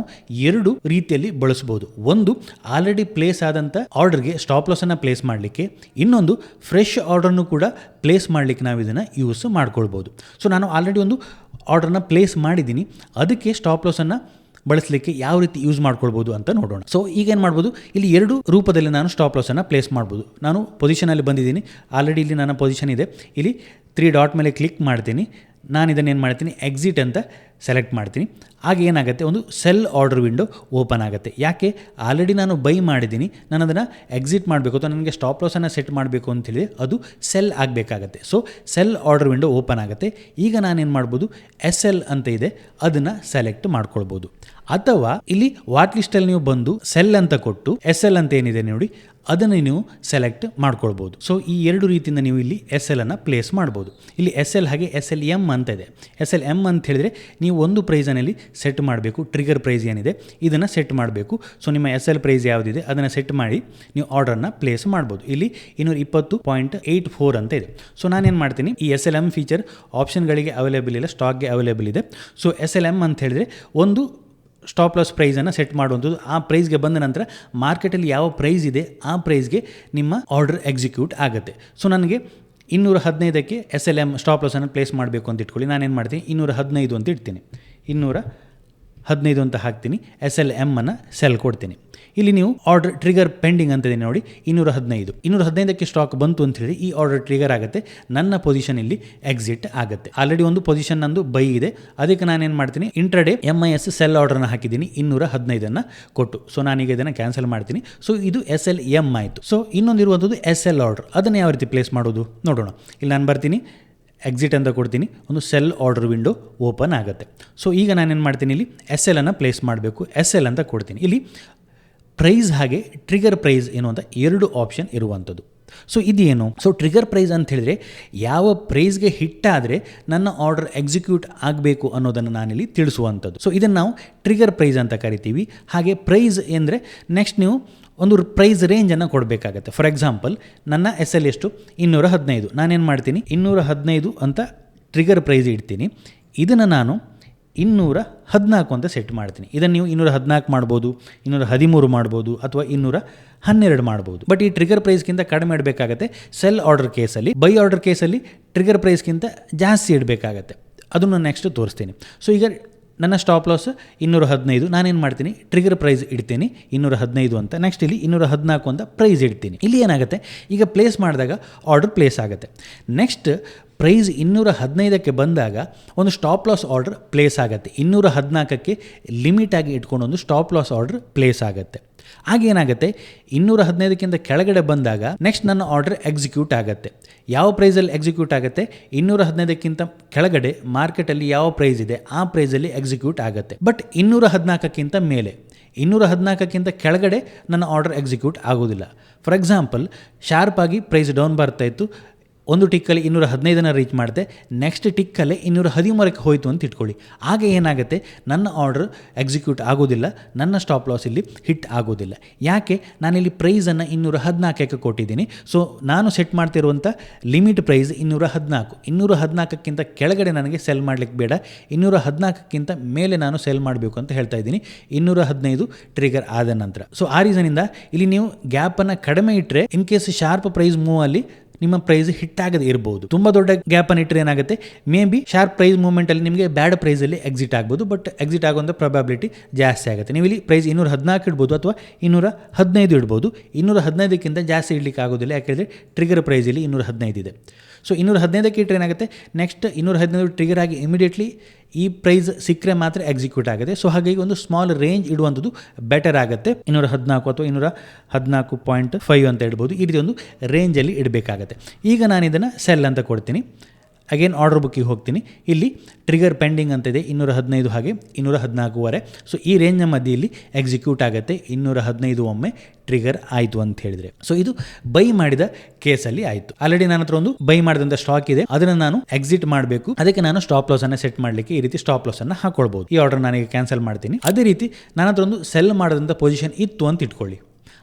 ಎರಡು ರೀತಿಯಲ್ಲಿ ಬಳಸಬಹುದು ಒಂದು ಆಲ್ರೆಡಿ ಪ್ಲೇಸ್ ಆದಂಥ ಆರ್ಡರ್ಗೆ ಸ್ಟಾಪ್ ಲಾಸನ್ನು ಪ್ಲೇಸ್ ಮಾಡಲಿಕ್ಕೆ, ಇನ್ನೊಂದು ಫ್ರೆಶ್ ಆರ್ಡರ್ನು ಕೂಡ ಪ್ಲೇಸ್ ಮಾಡಲಿಕ್ಕೆ ನಾವು ಇದನ್ನು ಯೂಸ್ ಮಾಡ್ಕೊಳ್ಬೋದು. ಸೊ ನಾನು ಆಲ್ರೆಡಿ ಒಂದು ಆರ್ಡರ್ನ ಪ್ಲೇಸ್ ಮಾಡಿದ್ದೀನಿ. ಅದಕ್ಕೆ ಸ್ಟಾಪ್ ಲಾಸನ್ನು ಬಳಸಲಿಕ್ಕೆ ಯಾವ ರೀತಿ ಯೂಸ್ ಮಾಡ್ಕೊಳ್ಬೋದು ಅಂತ ನೋಡೋಣ. ಸೊ ಈಗ ಏನು ಮಾಡ್ಬೋದು? ಇಲ್ಲಿ ಎರಡು ರೂಪದಲ್ಲಿ ನಾನು ಸ್ಟಾಪ್ ಲಾಸನ್ನು ಪ್ಲೇಸ್ ಮಾಡ್ಬೋದು. ನಾನು ಪೊಸಿಷನಲ್ಲಿ ಬಂದಿದ್ದೀನಿ. ಆಲ್ರೆಡಿ ಇಲ್ಲಿ ನನ್ನ ಪೊಸಿಷನ್ ಇದೆ. ಇಲ್ಲಿ ತ್ರೀ ಡಾಟ್ ಮೇಲೆ ಕ್ಲಿಕ್ ಮಾಡ್ತೀನಿ. ನಾನು ಇದನ್ನು ಏನು ಮಾಡ್ತೀನಿ? ಎಕ್ಸಿಟ್ ಅಂತ ಸೆಲೆಕ್ಟ್ ಮಾಡ್ತೀನಿ. ಆಗ ಏನಾಗುತ್ತೆ? ಒಂದು ಸೆಲ್ ಆರ್ಡರ್ ವಿಂಡೋ ಓಪನ್ ಆಗುತ್ತೆ. ಯಾಕೆ? ಆಲ್ರೆಡಿ ನಾನು ಬೈ ಮಾಡಿದ್ದೀನಿ. ನಾನು ಅದನ್ನು ಎಕ್ಸಿಟ್ ಮಾಡಬೇಕು ಅಥವಾ ನನಗೆ ಸ್ಟಾಪ್ ಲಾಸನ್ನು ಸೆಟ್ ಮಾಡಬೇಕು ಅಂತ ಅಂತೇಳಿ ಅದು sell ಆಗಬೇಕಾಗತ್ತೆ. So sell order window open ಆಗುತ್ತೆ. ಈಗ ನಾನೇನು ಮಾಡ್ಬೋದು? ಎಸ್ ಎಲ್ ಅಂತ ಇದೆ. ಅದನ್ನು ಸೆಲೆಕ್ಟ್ ಮಾಡ್ಕೊಳ್ಬೋದು. ಅಥವಾ ಇಲ್ಲಿ ವಾಟ್ ಲಿಸ್ಟಲ್ಲಿ ನೀವು ಬಂದು ಸೆಲ್ ಅಂತ ಕೊಟ್ಟು ಎಸ್ ಎಲ್ ಅಂತ ಏನಿದೆ ನೋಡಿ, ಅದನ್ನು ನೀವು ಸೆಲೆಕ್ಟ್ ಮಾಡ್ಕೊಳ್ಬೋದು. ಸೊ ಈ ಎರಡು ರೀತಿಯಿಂದ ನೀವು ಇಲ್ಲಿ ಎಸ್ ಎಲ್ ಅನ್ನು ಪ್ಲೇಸ್ ಮಾಡ್ಬೋದು. ಇಲ್ಲಿ ಎಸ್ ಎಲ್ ಹಾಗೆ ಎಸ್ ಎಲ್ ಎಂ ಅಂತ ಇದೆ. ಎಸ್ ಎಲ್ ಎಂ ಅಂತ ಹೇಳಿದ್ರೆ ನೀವು ಒಂದು ಪ್ರೈಸನಲ್ಲಿ ಸೆಟ್ ಮಾಡಬೇಕು. ಟ್ರಿಗರ್ ಪ್ರೈಸ್ ಏನಿದೆ, ಇದನ್ನು ಸೆಟ್ ಮಾಡಬೇಕು. ಸೊ ನಿಮ್ಮ ಎಸ್ ಎಲ್ ಪ್ರೈಸ್ ಯಾವುದಿದೆ, ಅದನ್ನು ಸೆಟ್ ಮಾಡಿ ನೀವು ಆರ್ಡರ್ನ ಪ್ಲೇಸ್ ಮಾಡ್ಬೋದು. ಇಲ್ಲಿ ಇನ್ನೂರ ಇಪ್ಪತ್ತು ಪಾಯಿಂಟ್ ಏಯ್ಟ್ ಫೋರ್ ಅಂತ ಇದೆ. ಸೊ ನಾನೇನು ಮಾಡ್ತೀನಿ, ಈ ಎಸ್ ಎಲ್ ಎಂ ಫೀಚರ್ ಆಪ್ಷನ್ಗಳಿಗೆ ಅವೈಲೇಬಲ್ ಇಲ್ಲ ಸ್ಟಾಕ್ಗೆ ಅವೈಲೇಬಲ್ ಇದೆ. ಸೊ ಎಸ್ ಎಲ್ ಎಂ ಅಂತ ಹೇಳಿದ್ರೆ ಒಂದು ಸ್ಟಾಪ್ ಲಾಸ್ ಪ್ರೈಸನ್ನು ಸೆಟ್ ಮಾಡುವಂಥದ್ದು. ಆ ಪ್ರೈಸ್ಗೆ ಬಂದ ನಂತರ ಮಾರ್ಕೆಟಲ್ಲಿ ಯಾವ ಪ್ರೈಸ್ ಇದೆ, ಆ ಪ್ರೈಸ್ಗೆ ನಿಮ್ಮ ಆರ್ಡರ್ ಎಕ್ಸಿಕ್ಯೂಟ್ ಆಗುತ್ತೆ. ಸೊ ನನಗೆ ಇನ್ನೂರ ಹದಿನೈದಕ್ಕೆ ಎಸ್ ಎಲ್ ಎಂ ಸ್ಟಾಪ್ ಲಾಸನ್ನು ಪ್ಲೇಸ್ ಮಾಡಬೇಕು ಅಂತ ಇಟ್ಕೊಳ್ಳಿ. ನಾನೇನು ಮಾಡ್ತೀನಿ? ಇನ್ನೂರ ಹದಿನೈದು ಅಂತ ಇಡ್ತೀನಿ. ಇನ್ನೂರ ಹದಿನೈದು ಅಂತ ಹಾಕ್ತೀನಿ. ಎಸ್ ಎಲ್ ಎಮ್ಮನ್ನು ಸೆಲ್ ಕೊಡ್ತೀನಿ. ಇಲ್ಲಿ ನೀವು ಆರ್ಡರ್ ಟ್ರಿಗರ್ ಪೆಂಡಿಂಗ್ ಅಂತಿದೆ ನೋಡಿ ಇನ್ನೂರ ಹದಿನೈದು ಇನ್ನೂರ ಹದಿನೈದಕ್ಕೆ ಸ್ಟಾಕ್ ಬಂತು ಅಂತ ಹೇಳಿ ಈ ಆರ್ಡರ್ ಟ್ರಿಗರ್ ಆಗುತ್ತೆ. ನನ್ನ ಪೊಸಿಷನ್ ಇಲ್ಲಿ ಎಕ್ಸಿಟ್ ಆಗುತ್ತೆ. ಆಲ್ರೆಡಿ ಒಂದು ಪೊಸಿಷನ್ ನಂದು ಬೈ ಇದೆ. ಅದಕ್ಕೆ ನಾನು ಏನು ಮಾಡ್ತೀನಿ intraday M I S sell ಆರ್ಡರ್ನ ಹಾಕಿದ್ದೀನಿ. ಇನ್ನೂರ ಹದಿನೈದನ್ನು ಕೊಟ್ಟು. ಸೊ ನಾನೀಗ ಇದನ್ನು ಕ್ಯಾನ್ಸಲ್ ಮಾಡ್ತೀನಿ. ಸೊ ಇದು ಎಸ್ ಎಲ್ ಎಂ ಆಯಿತು. ಸೊ ಇನ್ನೊಂದು ಇರುವಂಥದ್ದು ಎಸ್ ಎಲ್ ಆರ್ಡರ್ ಅದನ್ನು ಯಾವ ರೀತಿ ಪ್ಲೇಸ್ ಮಾಡೋದು? ನೋಡೋಣ. ಇಲ್ಲಿ ನಾನು ಬರ್ತೀನಿ. ಎಕ್ಸಿಟ್ ಅಂತ ಕೊಡ್ತೀನಿ. ಒಂದು ಸೆಲ್ ಆರ್ಡರ್ ವಿಂಡೋ ಓಪನ್ ಆಗುತ್ತೆ. ಸೊ ಈಗ ನಾನೇನು ಮಾಡ್ತೀನಿ ಇಲ್ಲಿ? ಎಸ್ ಎಲ್ ಅನ್ನು ಪ್ಲೇಸ್ ಮಾಡಬೇಕು. ಎಸ್ ಎಲ್ ಅಂತ ಕೊಡ್ತೀನಿ. ಇಲ್ಲಿ ಪ್ರೈಸ್ ಹಾಗೆ ಟ್ರಿಗರ್ ಪ್ರೈಸ್ ಏನು ಅಂತ ಎರಡು ಆಪ್ಷನ್ ಇರುವಂಥದ್ದು. ಸೊ ಇದೇನು? ಸೊ ಟ್ರಿಗರ್ ಪ್ರೈಸ್ ಅಂತ ಹೇಳಿದ್ರೆ ಯಾವ ಪ್ರೈಸ್ಗೆ ಹಿಟ್ಟಾದರೆ ನನ್ನ ಆರ್ಡರ್ ಎಕ್ಸಿಕ್ಯೂಟ್ ಆಗಬೇಕು ಅನ್ನೋದನ್ನು ನಾನಿಲ್ಲಿ ತಿಳಿಸುವಂಥದ್ದು. ಸೊ ಇದನ್ನು ನಾವು ಟ್ರಿಗರ್ ಪ್ರೈಸ್ ಅಂತ ಕರಿತೀವಿ. ಹಾಗೆ ಪ್ರೈಸ್ ಅಂದರೆ ನೆಕ್ಸ್ಟ್ ನೀವು ಒಂದು ಪ್ರೈಸ್ ರೇಂಜನ್ನು ಕೊಡಬೇಕಾಗತ್ತೆ. ಫಾರ್ ಎಕ್ಸಾಂಪಲ್, ನನ್ನ ಎಸ್ ಎಲ್ ಎಷ್ಟು? ಇನ್ನೂರ ಹದಿನೈದು. ನಾನೇನು ಮಾಡ್ತೀನಿ? ಇನ್ನೂರ ಹದಿನೈದು ಅಂತ ಟ್ರಿಗರ್ ಪ್ರೈಸ್ ಇಡ್ತೀನಿ. ಇದನ್ನು ನಾನು ಇನ್ನೂರ ಹದಿನಾಲ್ಕು ಅಂತ ಸೆಟ್ ಮಾಡ್ತೀನಿ. ಇದನ್ನು ನೀವು ಇನ್ನೂರ ಹದಿನಾಲ್ಕು ಮಾಡ್ಬೋದು, ಇನ್ನೂರ ಹದಿಮೂರು ಮಾಡ್ಬೋದು, ಅಥವಾ ಇನ್ನೂರ ಹನ್ನೆರಡು ಮಾಡ್ಬೋದು. ಬಟ್ ಈ ಟ್ರಿಗರ್ ಪ್ರೈಸ್ಗಿಂತ ಕಡಿಮೆ ಇಡಬೇಕಾಗತ್ತೆ. ಸೆಲ್ ಆರ್ಡರ್ ಕೇಸಲ್ಲಿ ಬೈ ಆರ್ಡರ್ ಕೇಸಲ್ಲಿ ಟ್ರಿಗರ್ ಪ್ರೈಸ್ಗಿಂತ ಜಾಸ್ತಿ ಇಡಬೇಕಾಗತ್ತೆ. ಅದನ್ನು ನೆಕ್ಸ್ಟ್ ತೋರಿಸ್ತೀನಿ. ಸೊ ಈಗ ನನ್ನ ಸ್ಟಾಪ್ ಲಾಸ್ ಇನ್ನೂರ ಹದಿನೈದು, ನಾನೇನು ಮಾಡ್ತೀನಿ? ಟ್ರಿಗರ್ ಪ್ರೈಸ್ ಇಡ್ತೀನಿ, ಇನ್ನೂರ ಹದಿನೈದು ಅಂತ. ನೆಕ್ಸ್ಟ್ ಇಲ್ಲಿ ಇನ್ನೂರ ಹದಿನಾಲ್ಕು ಅಂತ ಪ್ರೈಸ್ ಇಡ್ತೀನಿ. ಇಲ್ಲಿ ಏನಾಗುತ್ತೆ? ಈಗ ಪ್ಲೇಸ್ ಮಾಡಿದಾಗ ಆರ್ಡರ್ ಪ್ಲೇಸ್ ಆಗುತ್ತೆ. ನೆಕ್ಸ್ಟ್ ಪ್ರೈಸ್ ಇನ್ನೂರ ಹದಿನೈದಕ್ಕೆ ಬಂದಾಗ ಒಂದು ಸ್ಟಾಪ್ ಲಾಸ್ ಆರ್ಡರ್ ಪ್ಲೇಸ್ ಆಗುತ್ತೆ. ಇನ್ನೂರ ಹದಿನಾಲ್ಕಕ್ಕೆ ಲಿಮಿಟಾಗಿ ಇಟ್ಕೊಂಡು ಒಂದು ಸ್ಟಾಪ್ ಲಾಸ್ ಆರ್ಡರ್ ಪ್ಲೇಸ್ ಆಗುತ್ತೆ. ಆಗೇನಾಗುತ್ತೆ ಇನ್ನೂರ ಹದಿನೈದಕ್ಕಿಂತ ಕೆಳಗಡೆ ಬಂದಾಗ ನೆಕ್ಸ್ಟ್ ನನ್ನ ಆರ್ಡರ್ ಎಕ್ಸಿಕ್ಯೂಟ್ ಆಗುತ್ತೆ. ಯಾವ ಪ್ರೈಸಲ್ಲಿ ಎಕ್ಸಿಕ್ಯೂಟ್ ಆಗುತ್ತೆ? ಇನ್ನೂರ ಹದಿನೈದಕ್ಕಿಂತ ಕೆಳಗಡೆ ಮಾರ್ಕೆಟಲ್ಲಿ ಯಾವ ಪ್ರೈಸ್ ಇದೆ? ಆ ಪ್ರೈಸಲ್ಲಿ ಎಕ್ಸಿಕ್ಯೂಟ್ ಆಗುತ್ತೆ. ಬಟ್ ಇನ್ನೂರ ಹದಿನಾಲ್ಕಕ್ಕಿಂತ ಮೇಲೆ, ಇನ್ನೂರ ಹದಿನಾಲ್ಕಕ್ಕಿಂತ ಕೆಳಗಡೆ ನನ್ನ ಆರ್ಡರ್ ಎಕ್ಸಿಕ್ಯೂಟ್ ಆಗೋದಿಲ್ಲ ಫಾರ್ ಎಕ್ಸಾಂಪಲ್ ಶಾರ್ಪಾಗಿ ಪ್ರೈಸ್ ಡೌನ್ ಬರ್ತಾ ಇತ್ತು. ಒಂದು ಟಿಕ್ಕಲ್ಲಿ ಇನ್ನೂರ ಹದಿನೈದನ್ನು ರೀಚ್ ಮಾಡಿದೆ ನೆಕ್ಸ್ಟ್ ಟಿಕ್ಕಲ್ಲೇ ಇನ್ನೂರ ಹದಿಮೂರಕ್ಕೆ ಹೋಯಿತು ಅಂತ ಇಟ್ಕೊಳ್ಳಿ. ಆಗ ಏನಾಗುತ್ತೆ? ನನ್ನ ಆರ್ಡರ್ ಎಕ್ಸಿಕ್ಯೂಟ್ ಆಗೋದಿಲ್ಲ. ನನ್ನ ಸ್ಟಾಪ್ ಲಾಸ್ ಇಲ್ಲಿ ಹಿಟ್ ಆಗೋದಿಲ್ಲ. ಯಾಕೆ? ನಾನಿಲ್ಲಿ ಪ್ರೈಸನ್ನು ಇನ್ನೂರ ಹದಿನಾಲ್ಕಕ್ಕೆ ಕೊಟ್ಟಿದ್ದೀನಿ. ಸೊ ನಾನು ಸೆಟ್ ಮಾಡ್ತಿರುವಂಥ ಲಿಮಿಟ್ ಪ್ರೈಸ್ ಇನ್ನೂರ ಹದಿನಾಲ್ಕು. ಇನ್ನೂರ ಹದಿನಾಲ್ಕಕ್ಕಿಂತ ಕೆಳಗಡೆ ನನಗೆ ಸೆಲ್ ಮಾಡಲಿಕ್ಕೆ ಬೇಡ. ಇನ್ನೂರ ಹದಿನಾಲ್ಕಕ್ಕಿಂತ ಮೇಲೆ ನಾನು ಸೆಲ್ ಮಾಡಬೇಕು ಅಂತ ಹೇಳ್ತಾ ಇದ್ದೀನಿ. ಇನ್ನೂರ ಹದಿನೈದು ಟ್ರಿಗರ್ ಆದ ನಂತರ. ಸೊ ಆ ರೀಸನಿಂದ ಇಲ್ಲಿ ನೀವು ಗ್ಯಾಪನ್ನು ಕಡಿಮೆ ಇಟ್ಟರೆ in case sharp price move ಅಲ್ಲಿ ನಿಮ್ಮ ಪ್ರೈಸ್ ಹಿಟ್ ಆಗದೆ ಇರಬಹುದು ತುಂಬಾ ದೊಡ್ಡ ಗ್ಯಾಪ್ ಅನ್ನು ಇಟ್ಟರೆ ಏನಾಗುತ್ತೆ? ಮೇ ಬಿ ಶಾರ್ಪ್ ಪ್ರೈಸ್ ಮೂವ್ಮೆಂಟಲ್ಲಿ ನಿಮಗೆ ಬ್ಯಾಡ್ ಪ್ರೈಸ್ ಅಲ್ಲಿ ಎಕ್ಸಿಟ್ ಆಗ್ಬೋದು ಬಟ್ ಎಕ್ಸಿಟ್ ಆಗುವಂಥ ಪ್ರಾಬಿಲಿಟಿ ಜಾಸ್ತಿ ಆಗುತ್ತೆ. ನೀವು ಇಲ್ಲಿ ಪ್ರೈಸ್ ಇನ್ನೂರ ಹದಿನಾಲ್ಕು ಇಡ್ಬೋದು ಅಥವಾ ಇನ್ನೂರ ಹದಿನೈದು ಇಡ್ಬೋದು. ಇನ್ನೂರ ಹದಿನೈದಕ್ಕಿಂತ ಜಾಸ್ತಿ ಇಡ್ಲಿಕ್ಕೆ ಆಗೋದಿಲ್ಲ. ಯಾಕೆಂದರೆ ಟ್ರಿಗರ್ ಪ್ರೈಸಲ್ಲಿ ಇನ್ನೂರ ಹದಿನೈದು ಇದೆ. ಸೊ ಇನ್ನೂರ ಹದಿನೈದಕ್ಕೆ ಇಟ್ಟರೆ ಏನಾಗುತ್ತೆ ನೆಕ್ಸ್ಟ್ ಇನ್ನೂರ ಹದಿನೈದು ಟ್ರಿಗರ್ ಆಗಿ ಇಮಿಡಿಯೇಟ್ಲಿ ಈ ಪ್ರೈಸ್ ಸಿಕ್ಕರೆ ಮಾತ್ರ ಎಕ್ಸಿಕ್ಯೂಟ್ ಆಗುತ್ತೆ. ಸೊ ಹಾಗಾಗಿ ಒಂದು ಸ್ಮಾಲ್ ರೇಂಜ್ ಇಡುವಂಥದ್ದು ಬೆಟರ್ ಆಗುತ್ತೆ. ಇನ್ನೂರ ಹದಿನಾಲ್ಕು ಅಥವಾ ಇನ್ನೂರ ಹದಿನಾಲ್ಕು ಪಾಯಿಂಟ್ ಫೈವ್ ಅಂತ ಹೇಳ್ಬೋದು. ಈ ರೀತಿ ಒಂದು ರೇಂಜಲ್ಲಿ ಇಡಬೇಕಾಗತ್ತೆ. ಈಗ ನಾನು ಇದನ್ನು ಸೆಲ್ ಅಂತ ಕೊಡ್ತೀನಿ. ಅಗೇನ್ ಆರ್ಡರ್ ಬುಕ್ಕಿಗೆ ಹೋಗ್ತೀನಿ. ಇಲ್ಲಿ ಟ್ರಿಗರ್ ಪೆಂಡಿಂಗ್ ಅಂತ ಇದೆ ಇನ್ನೂರ ಹದಿನೈದು ಹಾಗೆ ಇನ್ನೂರ ಹದಿನಾಲ್ಕೂವರೆ ಸೊ ಈ ರೇಂಜ್ನ ಮಧ್ಯೆಯಲ್ಲಿ ಎಕ್ಸಿಕ್ಯೂಟ್ ಆಗುತ್ತೆ ಇನ್ನೂರ ಹದಿನೈದು ಒಮ್ಮೆ ಟ್ರಿಗರ್ ಆಯಿತು ಅಂತ ಹೇಳಿದರೆ. ಸೊ ಇದು ಬೈ ಮಾಡಿದ ಕೇಸಲ್ಲಿ ಆಯಿತು. ಆಲ್ರೆಡಿ ನನ್ನ ಹತ್ರ ಒಂದು ಬೈ ಮಾಡಿದಂಥ ಸ್ಟಾಕ್ ಇದೆ. ಅದನ್ನು ನಾನು ಎಕ್ಸಿಟ್ ಮಾಡಬೇಕು. ಅದಕ್ಕೆ ನಾನು ಸ್ಟಾಪ್ ಲಾಸ್ ಅನ್ನು ಸೆಟ್ ಮಾಡಲಿಕ್ಕೆ ಈ ರೀತಿ ಸ್ಟಾಪ್ ಲಾಸ್ ಅನ್ನು ಹಾಕೊಳ್ಬಹುದು ಈ ಆರ್ಡರ್ ನನಗೆ ಕ್ಯಾನ್ಸಲ್ ಮಾಡ್ತೀನಿ. ಅದೇ ರೀತಿ ನನ್ನ ಹತ್ರ ಒಂದು ಸೆಲ್ ಮಾಡಿದಂಥ ಪೊಸಿಷನ್ ಇತ್ತು ಅಂತ ಇಟ್ಕೊಳ್ಳಿ.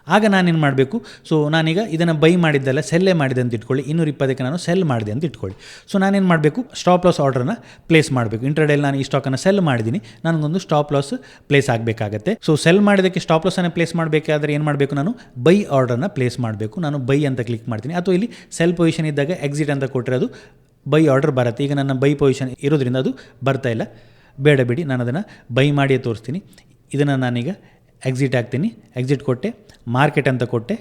ಆಗ ನಾನೇನು ಮಾಡಬೇಕು? ಸೊ ನಾನೀಗ ಇದನ್ನು ಬೈ ಮಾಡಿದ್ದಲ್ಲ ಸೆಲ್ಲೇ ಮಾಡಿದೆ ಅಂತ ಇಟ್ಕೊಳ್ಳಿ. ಇನ್ನೂರ ಇಪ್ಪತ್ತಕ್ಕೆ ನಾನು ಸೆಲ್ ಮಾಡಿದೆ ಅಂತ ಇಟ್ಕೊಳ್ಳಿ. ಸೊ ನಾನೇನು ಮಾಡಬೇಕು? ಸ್ಟಾಪ್ ಲಾಸ್ ಆರ್ಡ್ರನ್ನ ಪ್ಲೇಸ್ ಮಾಡಬೇಕು. ಇಂಟ್ರಡೇಲಿ ನಾನು ಈ ಸ್ಟಾಕನ್ನು ಸೆಲ್ ಮಾಡಿದ್ದೀನಿ ನನಗೊಂದು ಸ್ಟಾಪ್ ಲಾಸ್ ಪ್ಲೇಸ್ ಆಗಬೇಕಾಗತ್ತೆ. ಸೊ ಸೆಲ್ ಮಾಡಿದ್ದಕ್ಕೆ ಸ್ಟಾಪ್ ಲಾಸನ್ನು ಪ್ಲೇಸ್ ಮಾಡಬೇಕಾದ್ರೆ ಏನು ಮಾಡಬೇಕು ನಾನು? ಬೈ ಆರ್ಡರ್ನ ಪ್ಲೇಸ್ ಮಾಡಬೇಕು. ನಾನು ಬೈ ಅಂತ ಕ್ಲಿಕ್ ಮಾಡ್ತೀನಿ. ಅಥವಾ ಇಲ್ಲಿ ಸೆಲ್ ಪೊಸಿಷನ್ ಇದ್ದಾಗ ಎಕ್ಸಿಟ್ ಅಂತ ಕೊಟ್ಟಿರೋದು ಬೈ ಆರ್ಡರ್ ಬರುತ್ತೆ. ಈಗ ನನ್ನ ಬೈ ಪೊಸಿಷನ್ ಇರೋದ್ರಿಂದ ಅದು ಬರ್ತಾ ಇಲ್ಲ. ಬೇಡ ಬಿಡಿ ನಾನು ಅದನ್ನು ಬೈ ಮಾಡಿಯೇ ತೋರಿಸ್ತೀನಿ. ಇದನ್ನು ನಾನೀಗ ಎಕ್ಸಿಟ್ ಆಗ್ತೀನಿ ಎಕ್ಸಿಟ್ ಕೊಟ್ಟೆ ಮಾರ್ಕೆಟ್ ಅಂತ ಕೊಟ್ಟೆ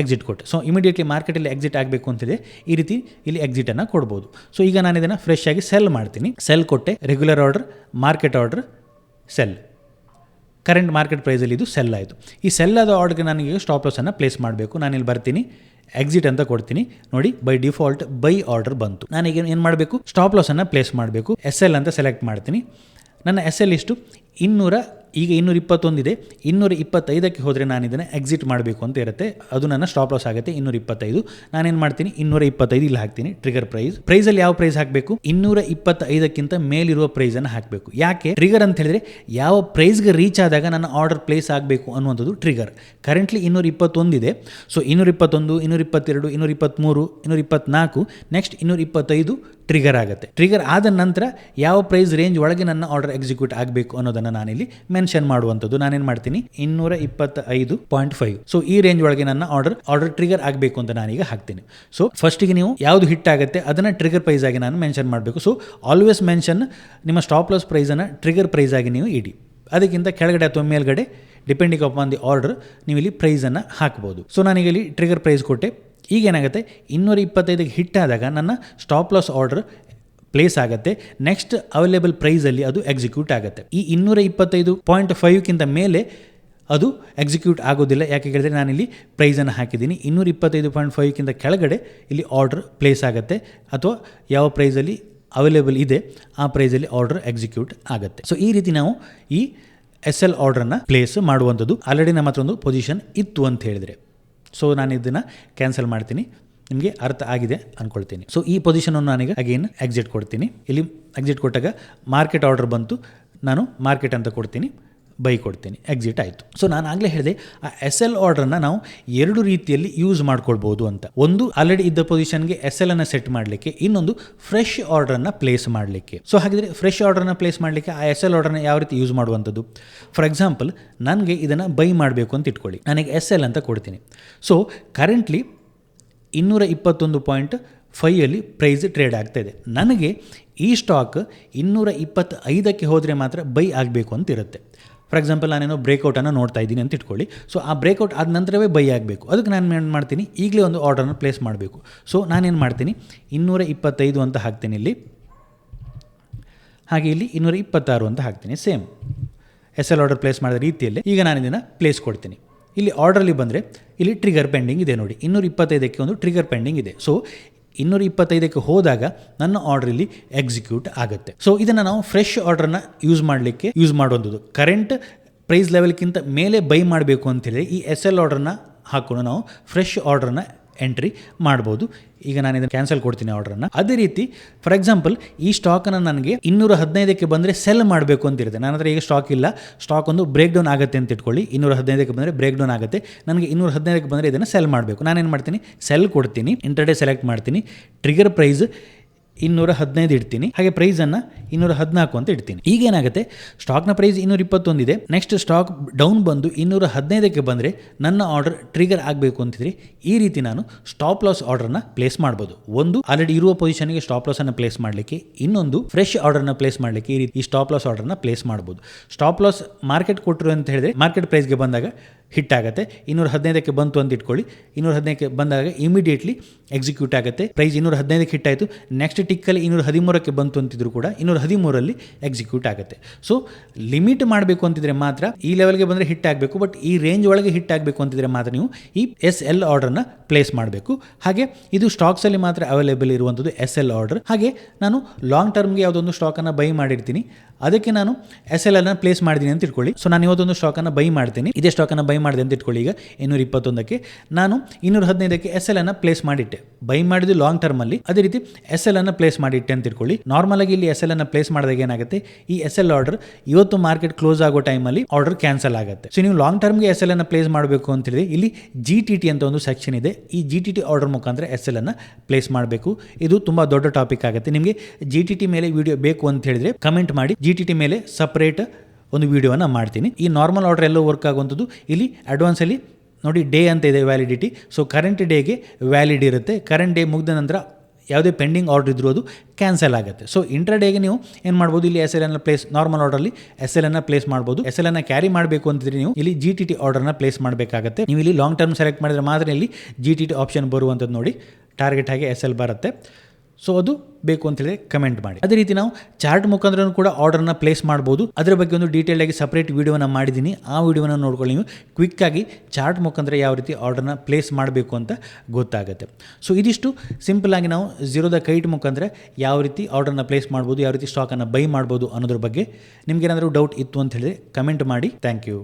ಎಕ್ಸಿಟ್ ಕೊಟ್ಟೆ. ಸೊ ಇಮಿಡಿಯೇಟ್ಲಿ ಮಾರ್ಕೆಟಲ್ಲಿ ಎಕ್ಸಿಟ್ ಆಗಬೇಕು ಅಂತಿದೆ. ಈ ರೀತಿ ಇಲ್ಲಿ ಎಕ್ಸಿಟನ್ನು ಕೊಡ್ಬೋದು. ಸೊ ಈಗ ನಾನು ಇದನ್ನು ಫ್ರೆಶ್ ಆಗಿ ಸೆಲ್ ಮಾಡ್ತೀನಿ. ಸೆಲ್ ಕೊಟ್ಟೆ regular order market order sell current market ಪ್ರೈಸಲ್ಲಿ ಇದು ಸೆಲ್ ಆಯಿತು. ಈ ಸೆಲ್ ಆದ ಆರ್ಡ್ಗೆ ನನಗೆ ಸ್ಟಾಪ್ ಲಾಸನ್ನು ಪ್ಲೇಸ್ ಮಾಡಬೇಕು. ನಾನು ಇಲ್ಲಿ ಬರ್ತೀನಿ ಎಕ್ಸಿಟ್ ಅಂತ ಕೊಡ್ತೀನಿ. ನೋಡಿ ಬೈ ಡಿಫಾಲ್ಟ್ ಬೈ ಆರ್ಡರ್ ಬಂತು. ನಾನೀಗ ಏನು ಮಾಡಬೇಕು? ಸ್ಟಾಪ್ ಲಾಸನ್ನು ಪ್ಲೇಸ್ ಮಾಡಬೇಕು. ಎಸ್ ಎಲ್ ಅಂತ ಸೆಲೆಕ್ಟ್ ಮಾಡ್ತೀನಿ. ನನ್ನ ಎಸ್ ಎಲ್ ಇಷ್ಟು ಇನ್ನೂರ ಈಗ ಇನ್ನೂರ ಇಪ್ಪತ್ತೊಂದಿದೆ. ಇನ್ನೂರ ಇಪ್ಪತ್ತೈದಕ್ಕೆ ಹೋದರೆ ನಾನು ಇದನ್ನು ಎಕ್ಸಿಟ್ ಮಾಡಬೇಕು ಅಂತ ಇರುತ್ತೆ. ಅದು ನನ್ನ ಸ್ಟಾಪ್ ಲಾಸ್ ಆಗುತ್ತೆ, ಇನ್ನೂರ ಇಪ್ಪತ್ತೈದು. ನಾನೇನು ಮಾಡ್ತೀನಿ? ಇನ್ನೂರ ಇಪ್ಪತ್ತೈದು ಇಲ್ಲಿ ಹಾಕ್ತೀನಿ. ಟ್ರಿಗರ್ ಪ್ರೈಸ್ ಪ್ರೈಸಲ್ಲಿ ಯಾವ ಪ್ರೈಸ್ ಹಾಕಬೇಕು? ಇನ್ನೂರ ಇಪ್ಪತ್ತೈದಕ್ಕಿಂತ ಮೇಲಿರುವ ಪ್ರೈಸನ್ನು ಹಾಕಬೇಕು. ಯಾಕೆ? ಟ್ರಿಗರ್ ಅಂತ ಹೇಳಿದ್ರೆ ಯಾವ ಪ್ರೈಸ್ಗೆ ರೀಚ್ ಆದಾಗ ನನ್ನ ಆರ್ಡರ್ ಪ್ಲೇಸ್ ಆಗಬೇಕು ಅನ್ನುವಂಥದ್ದು ಟ್ರಿಗರ್ ಕರೆಂಟ್ಲಿ ಇನ್ನೂರ ಇಪ್ಪತ್ತೊಂದಿದೆ. ಸೊ ಇನ್ನೂರ ಇಪ್ಪತ್ತೊಂದು, ಇನ್ನೂರ ಇಪ್ಪತ್ತೆರಡು, ಇನ್ನೂರ ಇಪ್ಪತ್ತ್ಮೂರು, ಇನ್ನೂರ ಇಪ್ಪತ್ತ್ನಾಲ್ಕು ನೆಕ್ಸ್ಟ್ ಇನ್ನೂರ ಇಪ್ಪತ್ತೈದು ಟ್ರಿಗರ್ ಆಗುತ್ತೆ. ಟ್ರಿಗರ್ ಆದ ನಂತರ ಯಾವ ಪ್ರೈಸ್ ರೇಂಜ್ ಒಳಗೆ ನನ್ನ ಆರ್ಡರ್ ಎಕ್ಸಿಕ್ಯೂಟ್ ಆಗಬೇಕು ಅನ್ನೋದನ್ನು ನಾನಿಲ್ಲಿ ಮೆನ್ಷನ್ ಮಾಡುವಂಥದ್ದು. ನಾನೇನು ಮಾಡ್ತೀನಿ? ಇನ್ನೂರ ಇಪ್ಪತ್ತೈದು ಪಾಯಿಂಟ್ ಫೈವ್. ಸೊ ಈ ರೇಂಜ್ ಒಳಗೆ ನನ್ನ ಆರ್ಡರ್ ಆರ್ಡರ್ ಟ್ರಿಗರ್ ಆಗಬೇಕು ಅಂತ ನಾನೀಗ ಹಾಕ್ತೀನಿ. ಸೊ ಫಸ್ಟಿಗೆ ನೀವು ಯಾವುದು ಹಿಟ್ ಆಗುತ್ತೆ ಅದನ್ನು ಟ್ರಿಗರ್ ಪ್ರೈಸ್ ಆಗಿ ನಾನು ಮೆನ್ಷನ್ ಮಾಡಬೇಕು. ಸೊ ಆಲ್ವೇಸ್ ಮೆನ್ಷನ್ ನಿಮ್ಮ ಸ್ಟಾಪ್ ಲಾಸ್ ಪ್ರೈಸನ್ನು ಟ್ರಿಗರ್ ಪ್ರೈಸ್ ಆಗಿ ನೀವು ಇಡಿ. ಅದಕ್ಕಿಂತ ಕೆಳಗಡೆ ಅಥವಾ ಮೇಲ್ಗಡೆ ಡಿಪೆಂಡಿಂಗ್ ಅಪಾನ್ ದಿ ಆರ್ಡರ್ ನೀವು ಇಲ್ಲಿ ಪ್ರೈಸನ್ನು ಹಾಕ್ಬೋದು. ಸೊ ನಾನೀಗ ಇಲ್ಲಿ ಟ್ರಿಗರ್ ಪ್ರೈಸ್ ಕೊಟ್ಟೆ. ಈಗ ಏನಾಗುತ್ತೆ ಇನ್ನೂರ ಇಪ್ಪತ್ತೈದಕ್ಕೆ ಹಿಟ್ ಆದಾಗ ನನ್ನ ಸ್ಟಾಪ್ ಲಾಸ್ ಆರ್ಡರ್ ಪ್ಲೇಸ್ ಆಗುತ್ತೆ. ನೆಕ್ಸ್ಟ್ ಅವೈಲೇಬಲ್ ಪ್ರೈಸಲ್ಲಿ ಅದು ಎಕ್ಸಿಕ್ಯೂಟ್ ಆಗುತ್ತೆ. ಈ ಇನ್ನೂರ ಇಪ್ಪತ್ತೈದು ಪಾಯಿಂಟ್ ಫೈವ್ಕ್ಕಿಂತ ಮೇಲೆ ಅದು ಎಕ್ಸಿಕ್ಯೂಟ್ ಆಗೋದಿಲ್ಲ. ಯಾಕೆ ಹೇಳಿದ್ರೆ ನಾನಿಲ್ಲಿ ಪ್ರೈಸನ್ನು ಹಾಕಿದ್ದೀನಿ. ಇನ್ನೂರ ಇಪ್ಪತ್ತೈದು ಪಾಯಿಂಟ್ ಫೈವ್ಕ್ಕಿಂತ ಕೆಳಗಡೆ ಇಲ್ಲಿ ಆರ್ಡರ್ ಪ್ಲೇಸ್ ಆಗುತ್ತೆ. ಅಥವಾ ಯಾವ ಪ್ರೈಸಲ್ಲಿ ಅವೈಲೇಬಲ್ ಇದೆ, ಆ ಪ್ರೈಸಲ್ಲಿ ಆರ್ಡರ್ ಎಕ್ಸಿಕ್ಯೂಟ್ ಆಗುತ್ತೆ. ಸೊ ಈ ರೀತಿ ನಾವು ಈ ಎಸ್ ಎಲ್ ಆರ್ಡ್ರನ್ನ ಪ್ಲೇಸ್ ಮಾಡುವಂಥದ್ದು. ಆಲ್ರೆಡಿ ನಮ್ಮ ಹತ್ರ ಒಂದು ಪೊಸಿಷನ್ ಇತ್ತು ಅಂತ ಹೇಳಿದರೆ. ಸೊ ನಾನು ಇದನ್ನು ಕ್ಯಾನ್ಸಲ್ ಮಾಡ್ತೀನಿ. ನಿಮಗೆ ಅರ್ಥ ಆಗಿದೆ ಅಂದ್ಕೊಳ್ತೀನಿ ಸೊ ಈ ಪೊಸಿಷನನ್ನು ನನಗೆ ಅಗೇನ್ ಎಕ್ಸಿಟ್ ಕೊಡ್ತೀನಿ. ಇಲ್ಲಿ ಎಕ್ಸಿಟ್ ಕೊಟ್ಟಾಗ ಮಾರ್ಕೆಟ್ ಆರ್ಡರ್ ಬಂತು. ನಾನು ಮಾರ್ಕೆಟ್ ಅಂತ ಕೊಡ್ತೀನಿ. ಬೈ ಕೊಡ್ತೀನಿ ಎಕ್ಸಿಟ್ ಆಯಿತು. ಸೊ ನಾನು ಆಗಲೇ ಹೇಳಿದೆ, ಆ ಎಸ್ ಎಲ್ ಆರ್ಡ್ರನ್ನ ನಾವು ಎರಡು ರೀತಿಯಲ್ಲಿ ಯೂಸ್ ಮಾಡ್ಕೊಳ್ಬೋದು ಅಂತ. ಒಂದು ಆಲ್ರೆಡಿ ಇದ್ದ ಪೊಸಿಷನ್ಗೆ ಎಸ್ ಎಲ್ ಅನ್ನು ಸೆಟ್ ಮಾಡಲಿಕ್ಕೆ, ಇನ್ನೊಂದು ಫ್ರೆಶ್ ಆರ್ಡ್ರನ್ನ ಪ್ಲೇಸ್ ಮಾಡಲಿಕ್ಕೆ. ಸೊ ಹಾಗಿದ್ರೆ ಫ್ರೆಶ್ ಆರ್ಡ್ರನ್ನ ಪ್ಲೇಸ್ ಮಾಡಲಿಕ್ಕೆ ಆ ಎಸ್ ಎಲ್ ಆರ್ಡ್ರನ್ನ ಯಾವ ರೀತಿ ಯೂಸ್ ಮಾಡುವಂಥದ್ದು? ಫಾರ್ ಎಕ್ಸಾಂಪಲ್ ನನಗೆ ಇದನ್ನು ಬೈ ಮಾಡಬೇಕು ಅಂತ ಇಟ್ಕೊಳ್ಳಿ. ನನಗೆ ಎಸ್ ಎಲ್ ಅಂತ ಕೊಡ್ತೀನಿ. ಸೊ ಕರೆಂಟ್ಲಿ ಇನ್ನೂರ ಇಪ್ಪತ್ತೊಂದು ಪಾಯಿಂಟ್ ಫೈಯಲ್ಲಿ ಪ್ರೈಸ್ ಟ್ರೇಡ್ ಆಗ್ತಾ ಇದೆ. ನನಗೆ ಈ ಸ್ಟಾಕ್ ಇನ್ನೂರ ಇಪ್ಪತ್ತೈದಕ್ಕೆ ಹೋದರೆ ಮಾತ್ರ ಬೈ ಆಗಬೇಕು ಅಂತ ಇರುತ್ತೆ. ಫಾರ್ ಎಕ್ಸಾಂಪಲ್ ನಾನೇನೋ ಬ್ರೇಕೌಟನ್ನು ನೋಡ್ತಾ ಇದ್ದೀನಿ ಅಂತ ಇಟ್ಕೊಳ್ಳಿ. ಸೊ ಆ ಬ್ರೇಕೌಟ್ ಆದ ನಂತರವೇ ಬೈ ಆಗಬೇಕು. ಅದಕ್ಕೆ ನಾನು ಏನು ಮಾಡ್ತೀನಿ? ಈಗಲೇ ಒಂದು ಆರ್ಡರ್ನ ಪ್ಲೇಸ್ ಮಾಡಬೇಕು. ಸೊ ನಾನೇನು ಮಾಡ್ತೀನಿ? ಇನ್ನೂರ ಇಪ್ಪತ್ತೈದು ಅಂತ ಹಾಕ್ತೀನಿ ಇಲ್ಲಿ. ಹಾಗೆ ಇಲ್ಲಿ ಇನ್ನೂರ ಇಪ್ಪತ್ತಾರು ಅಂತ ಹಾಕ್ತೀನಿ. Same S L order place ಮಾಡಿದ ರೀತಿಯಲ್ಲಿ ಈಗ ನಾನು ಇದನ್ನು ಪ್ಲೇಸ್ ಕೊಡ್ತೀನಿ. ಇಲ್ಲಿ ಆರ್ಡ್ರಲ್ಲಿ ಬಂದರೆ ಇಲ್ಲಿ ಟ್ರಿಗರ್ ಪೆಂಡಿಂಗ್ ಇದೆ ನೋಡಿ. ಇನ್ನೂರ ಇಪ್ಪತ್ತೈದಕ್ಕೆ ಒಂದು ಟ್ರಿಗರ್ ಪೆಂಡಿಂಗ್ ಇದೆ. ಸೊ ಇನ್ನೂರ ಇಪ್ಪತ್ತೈದಕ್ಕೆ ಹೋದಾಗ ನನ್ನ ಆರ್ಡರ್ ಇಲ್ಲಿ ಎಕ್ಸಿಕ್ಯೂಟ್ ಆಗುತ್ತೆ. ಸೊ ಇದನ್ನು ನಾವು ಫ್ರೆಶ್ ಆರ್ಡ್ರನ್ನ ಯೂಸ್ ಮಾಡಲಿಕ್ಕೆ ಯೂಸ್ ಮಾಡುವಂಥದ್ದು. ಕರೆಂಟ್ ಪ್ರೈಸ್ ಲೆವೆಲ್ಗಿಂತ ಮೇಲೆ ಬೈ ಮಾಡಬೇಕು ಅಂತ ಅಂತೇಳಿ ಈ ಎಸ್ ಎಲ್ ಆರ್ಡ್ರನ್ನ ಹಾಕ್ಕೊಂಡು ನಾವು ಫ್ರೆಶ್ ಆರ್ಡ್ರನ್ನ ಎಂಟ್ರಿ ಮಾಡ್ಬೋದು. ಈಗ ನಾನು ಇದನ್ನು ಕ್ಯಾನ್ಸಲ್ ಕೊಡ್ತೀನಿ ಆರ್ಡ್ರನ್ನು ಅದೇ ರೀತಿ ಫಾರ್ ಎಕ್ಸಾಂಪಲ್ ಈ ಸ್ಟಾಕನ್ನು ನನಗೆ ಇನ್ನೂರ ಹದಿನೈದಕ್ಕೆ ಬಂದರೆ ಸೆಲ್ ಮಾಡಬೇಕು ಅಂತಿರುತ್ತೆ ನನ್ನ ಹತ್ರ ಈಗ ಸ್ಟಾಕ್ ಇಲ್ಲ. ಸ್ಟಾಕ್ ಒಂದು ಬ್ರೇಕ್ ಡೌನ್ ಆಗುತ್ತೆ ಅಂತ ಇಟ್ಕೊಳ್ಳಿ. ಇನ್ನೂರ ಹದಿನೈದಕ್ಕೆ ಬಂದರೆ ಬ್ರೇಕ್ ಡೌನ್ ಆಗುತ್ತೆ. ನನಗೆ ಇನ್ನೂರ ಹದಿನೈದಕ್ಕೆ ಬಂದರೆ ಇದನ್ನು ಸೆಲ್ ಮಾಡಬೇಕು. ನಾನೇನು ಮಾಡ್ತೀನಿ? ಸೆಲ್ ಕೊಡ್ತೀನಿ. ಇಂಟರ್ಡೇ ಸೆಲೆಕ್ಟ್ ಮಾಡ್ತೀನಿ. ಟ್ರಿಗರ್ ಪ್ರೈಸ್ ಇನ್ನೂರ ಹದಿನೈದು ಇಡ್ತೀನಿ. ಹಾಗೆ ಪ್ರೈಸನ್ನು ಇನ್ನೂರ ಹದಿನಾಲ್ಕು ಅಂತ ಇಡ್ತೀನಿ. ಈಗ ಏನಾಗುತ್ತೆ? ಸ್ಟಾಕ್ನ ಪ್ರೈಸ್ ಇನ್ನೂರ ಇಪ್ಪತ್ತೊಂದಿದೆ ನೆಕ್ಸ್ಟ್ ಸ್ಟಾಕ್ ಡೌನ್ ಬಂದು ಇನ್ನೂರ ಹದಿನೈದಕ್ಕೆ ಬಂದರೆ ನನ್ನ ಆರ್ಡರ್ ಟ್ರಿಗರ್ ಆಗಬೇಕು ಅಂತಿದ್ರೆ. ಈ ರೀತಿ ನಾನು ಸ್ಟಾಪ್ ಲಾಸ್ ಆರ್ಡರ್ನ ಪ್ಲೇಸ್ ಮಾಡ್ಬೋದು. ಒಂದು ಆಲ್ರೆಡಿ ಇರುವ ಪೊಸಿಷನ್ಗೆ ಸ್ಟಾಪ್ ಲಾಸನ್ನು ಪ್ಲೇಸ್ ಮಾಡಲಿಕ್ಕೆ. ಇನ್ನೊಂದು ಫ್ರೆಶ್ ಆರ್ಡರ್ನ ಪ್ಲೇಸ್ ಮಾಡಲಿಕ್ಕೆ ಈ ರೀತಿ ಈ ಸ್ಟಾಪ್ ಲಾಸ್ ಆರ್ಡರ್ನ ಪ್ಲೇಸ್ ಮಾಡ್ಬೋದು. ಸ್ಟಾಪ್ ಲಾಸ್ ಮಾರ್ಕೆಟ್ ಕೊಟ್ಟರು ಅಂತ ಹೇಳಿದ್ರೆ ಮಾರ್ಕೆಟ್ ಪ್ರೈಸ್ಗೆ ಬಂದಾಗ ಹಿಟ್ ಆಗುತ್ತೆ. ಇನ್ನೂರ ಹದಿನೈದಕ್ಕೆ ಬಂತು ಅಂತ ಇಟ್ಕೊಳ್ಳಿ. ಇನ್ನೂರ ಹದಿನೈದಕ್ಕೆ ಬಂದಾಗ ಇಮಿಡಿಯೇಟ್ಲಿ ಎಕ್ಸಿಕ್ಯೂಟ್ ಆಗುತ್ತೆ. ಪ್ರೈಸ್ ಇನ್ನೂರ ಹದಿನೈದಕ್ಕೆ ಹಿಟ್ ಆಯಿತು. ನೆಕ್ಸ್ಟ್ ಟಿಕ್ಕಲ್ಲಿ ಇನ್ನೂರ ಹದಿಮೂರಕ್ಕೆ ಬಂತು ಅಂತಿದ್ರು ಕೂಡ ಇನ್ನೂರ ಹದಿಮೂರಲ್ಲಿ ಎಕ್ಸಿಕ್ಯೂಟ್ ಆಗುತ್ತೆ. ಸೊ ಲಿಮಿಟ್ ಮಾಡಬೇಕು ಅಂತಿದ್ರೆ ಮಾತ್ರ ಈ ಲೆವೆಲ್ಗೆ ಬಂದರೆ ಹಿಟ್ ಆಗಬೇಕು ಬಟ್ ಈ ರೇಂಜ್ ಒಳಗೆ ಹಿಟ್ ಆಗಬೇಕು ಅಂತಿದ್ರೆ ಮಾತ್ರ ನೀವು ಈ ಎಸ್ ಎಲ್ ಆರ್ಡರ್ನ ಪ್ಲೇಸ್ ಮಾಡಬೇಕು. ಹಾಗೆ ಇದು ಸ್ಟಾಕ್ಸಲ್ಲಿ ಮಾತ್ರ ಅವೈಲೇಬಲ್ ಇರುವಂಥದ್ದು ಎಸ್ ಎಲ್ ಆರ್ಡರ್ ಹಾಗೆ ನಾನು ಲಾಂಗ್ ಟರ್ಮ್ಗೆ ಯಾವುದೊಂದು ಸ್ಟಾಕನ್ನು ಬೈ ಮಾಡಿರ್ತೀನಿ. ಅದಕ್ಕೆ ನಾನು ಎಸ್ ಎಲ್ ಅನ್ನು ಪ್ಲೇಸ್ ಮಾಡಿದ್ದೀನಿ ಅಂತ ಇಟ್ಕೊಳ್ಳಿ ಸೊ ನಾನು ಇವತ್ತೊಂದು ಸ್ಟಾಕನ್ನು ಬೈ ಮಾಡ್ತೀನಿ. ಇದೇ ಸ್ಟಾಕನ್ನು ಬೈ ಮಾಡಿದೆ ಅಂತ ಇಟ್ಕೊಳ್ಳಿ ಈಗ ಇನ್ನೂರ ಇಪ್ಪತ್ತೊಂದಕ್ಕೆ. ನಾನು ಇನ್ನೂರ ಹದಿನೈದಕ್ಕೆ ಎಸ್ ಎಲ್ ಅನ್ನು ಪ್ಲೇಸ್ ಮಾಡಿಟ್ಟೆ. ಬೈ ಮಾಡಿದ್ದು ಲಾಂಗ್ ಟರ್ಮಲ್ಲಿ ಅದೇ ರೀತಿ ಎಸ್ ಎಲ್ ಅನ್ನು ಪ್ಲೇಸ್ ಮಾಡಿಟ್ಟೆ ಅಂತ ಇಟ್ಕೊಳ್ಳಿ ನಾರ್ಮಲ್ ಆಗಿ ಇಲ್ಲಿ ಎಸ್ ಎಲ್ ಅನ್ನು ಪ್ಲೇಸ್ ಮಾಡಿದಾಗ ಏನಾಗುತ್ತೆ? ಈ ಎಸ್ ಎಲ್ ಆರ್ಡರ್ ಇವತ್ತು ಮಾರ್ಕೆಟ್ ಕ್ಲೋಸ್ ಆಗೋ ಟೈಮಲ್ಲಿ ಆರ್ಡರ್ ಕ್ಯಾನ್ಸಲ್ ಆಗುತ್ತೆ. ಸೊ ನೀವು ಲಾಂಗ್ ಟರ್ಮ್ಗೆ ಎಸ್ ಎಲ್ ಅನ್ನು ಪ್ಲೇಸ್ ಮಾಡಬೇಕು ಅಂತ ಹೇಳಿದ್ರೆ ಇಲ್ಲಿ ಜಿ ಟಿ ಟಿ ಅಂತ ಒಂದು ಸೆಕ್ಷನ್ ಇದೆ. ಈ ಜಿ ಟಿ ಟಿ ಆರ್ಡರ್ ಮುಖಾಂತರ ಎಸ್ ಎಲ್ ಅನ್ನು ಪ್ಲೇಸ್ ಮಾಡಬೇಕು. ಇದು ತುಂಬ ದೊಡ್ಡ ಟಾಪಿಕ್ ಆಗುತ್ತೆ. ನಿಮಗೆ ಜಿ ಟಿ ಟಿ ಮೇಲೆ ವಿಡಿಯೋ ಬೇಕು ಅಂತ ಹೇಳಿದ್ರೆ ಕಮೆಂಟ್ ಮಾಡಿ. ಜಿ ಟಿ ಟಿ ಮೇಲೆ ಸಪ್ರೇಟ್ ಒಂದು ವಿಡಿಯೋನ ಮಾಡ್ತೀನಿ. ಈ ನಾರ್ಮಲ್ ಆರ್ಡರ್ ಎಲ್ಲೋ ವರ್ಕ್ ಆಗುವಂಥದ್ದು ಇಲ್ಲಿ ಅಡ್ವಾನ್ಸಲ್ಲಿ ನೋಡಿ ಡೇ ಅಂತ ಇದೆ ವ್ಯಾಲಿಡಿಟಿ ಸೊ ಕರೆಂಟ್ ಡೇಗೆ ವ್ಯಾಲಿಡ್ ಇರುತ್ತೆ. ಕರೆಂಟ್ ಡೇ ಮುಗಿದ ನಂತರ ಯಾವುದೇ ಪೆಂಡಿಂಗ್ ಆರ್ಡರ್ ಇದ್ದರೂ ಅದು ಕ್ಯಾನ್ಸಲ್ ಆಗುತ್ತೆ. ಸೊ ಇಂಟ್ರಾ ಡೇಗೆ ನೀವು ಏನು ಮಾಡ್ಬೋದು? ಇಲ್ಲಿ ಎಸ್ ಎಲ್ ಅನ್ನು ಪ್ಲೇಸ್ ನಾರ್ಮಲ್ ಆರ್ಡರ್ಲಿ ಎಸ್ ಎಲ್ ಅನ್ನು ಪ್ಲೇಸ್ ಮಾಡ್ಬೋದು. ಎಸ್ ಎಲ್ ಅನ್ನು ಕ್ಯಾರಿ ಮಾಡಬೇಕು ಅಂತಿದ್ರೆ ನೀವು ಇಲ್ಲಿ ಜಿ ಟಿ ಟಿ ಆರ್ಡರ್ನ ಪ್ಲೇಸ್ ಮಾಡಬೇಕಾಗುತ್ತೆ. ನೀವು ಇಲ್ಲಿ ಲಾಂಗ್ ಟರ್ಮ್ ಸೆಲೆಕ್ಟ್ ಮಾಡಿದ್ರೆ ಮಾತ್ರ ಇಲ್ಲಿ ಜಿ ಟಿ ಟಿ ಆಪ್ಷನ್ ಬರುವಂಥದ್ದು ನೋಡಿ. ಟಾರ್ಗೆಟ್ ಆಗಿ ಎಸ್ ಎಲ್ ಬರುತ್ತೆ. ಸೊ ಅದು ಬೇಕು ಅಂತ ಹೇಳಿ ಕಮೆಂಟ್ ಮಾಡಿ. ಅದೇ ರೀತಿ ನಾವು ಚಾರ್ಟ್ ಮುಖಾಂತರ ಕೂಡ ಆರ್ಡರ್ನ ಪ್ಲೇಸ್ ಮಾಡ್ಬೋದು. ಅದರ ಬಗ್ಗೆ ಒಂದು ಡೀಟೇಲ್ ಆಗಿ ಸಪ್ರೇಟ್ ವಿಡಿಯೋನ ಮಾಡಿದ್ದೀನಿ. ಆ ವಿಡಿಯೋನ ನೋಡ್ಕೊಳ್ಳಿ ನೀವು. ಕ್ವಿಕ್ ಆಗಿ ಚಾರ್ಟ್ ಮುಖಾಂತರ ಯಾವ ರೀತಿ ಆರ್ಡರ್ನ ಪ್ಲೇಸ್ ಮಾಡಬೇಕು ಅಂತ ಗೊತ್ತಾಗುತ್ತೆ. ಸೊ ಇದಿಷ್ಟು ಸಿಂಪಲ್ ಆಗಿ ನಾವು ಝೀರೋದ ಕೈಟ್ ಮುಖಾಂತರ ಯಾವ ರೀತಿ ಆರ್ಡರ್ನ ಪ್ಲೇಸ್ ಮಾಡ್ಬೋದು, ಯಾವ ರೀತಿ ಸ್ಟಾಕನ್ನು ಬೈ ಮಾಡ್ಬೋದು ಅನ್ನೋದ್ರ ಬಗ್ಗೆ ನಿಮ್ಗೇನಾದರೂ ಡೌಟ್ ಇತ್ತು ಅಂತ ಹೇಳಿದ್ರೆ ಕಮೆಂಟ್ ಮಾಡಿ. Thank you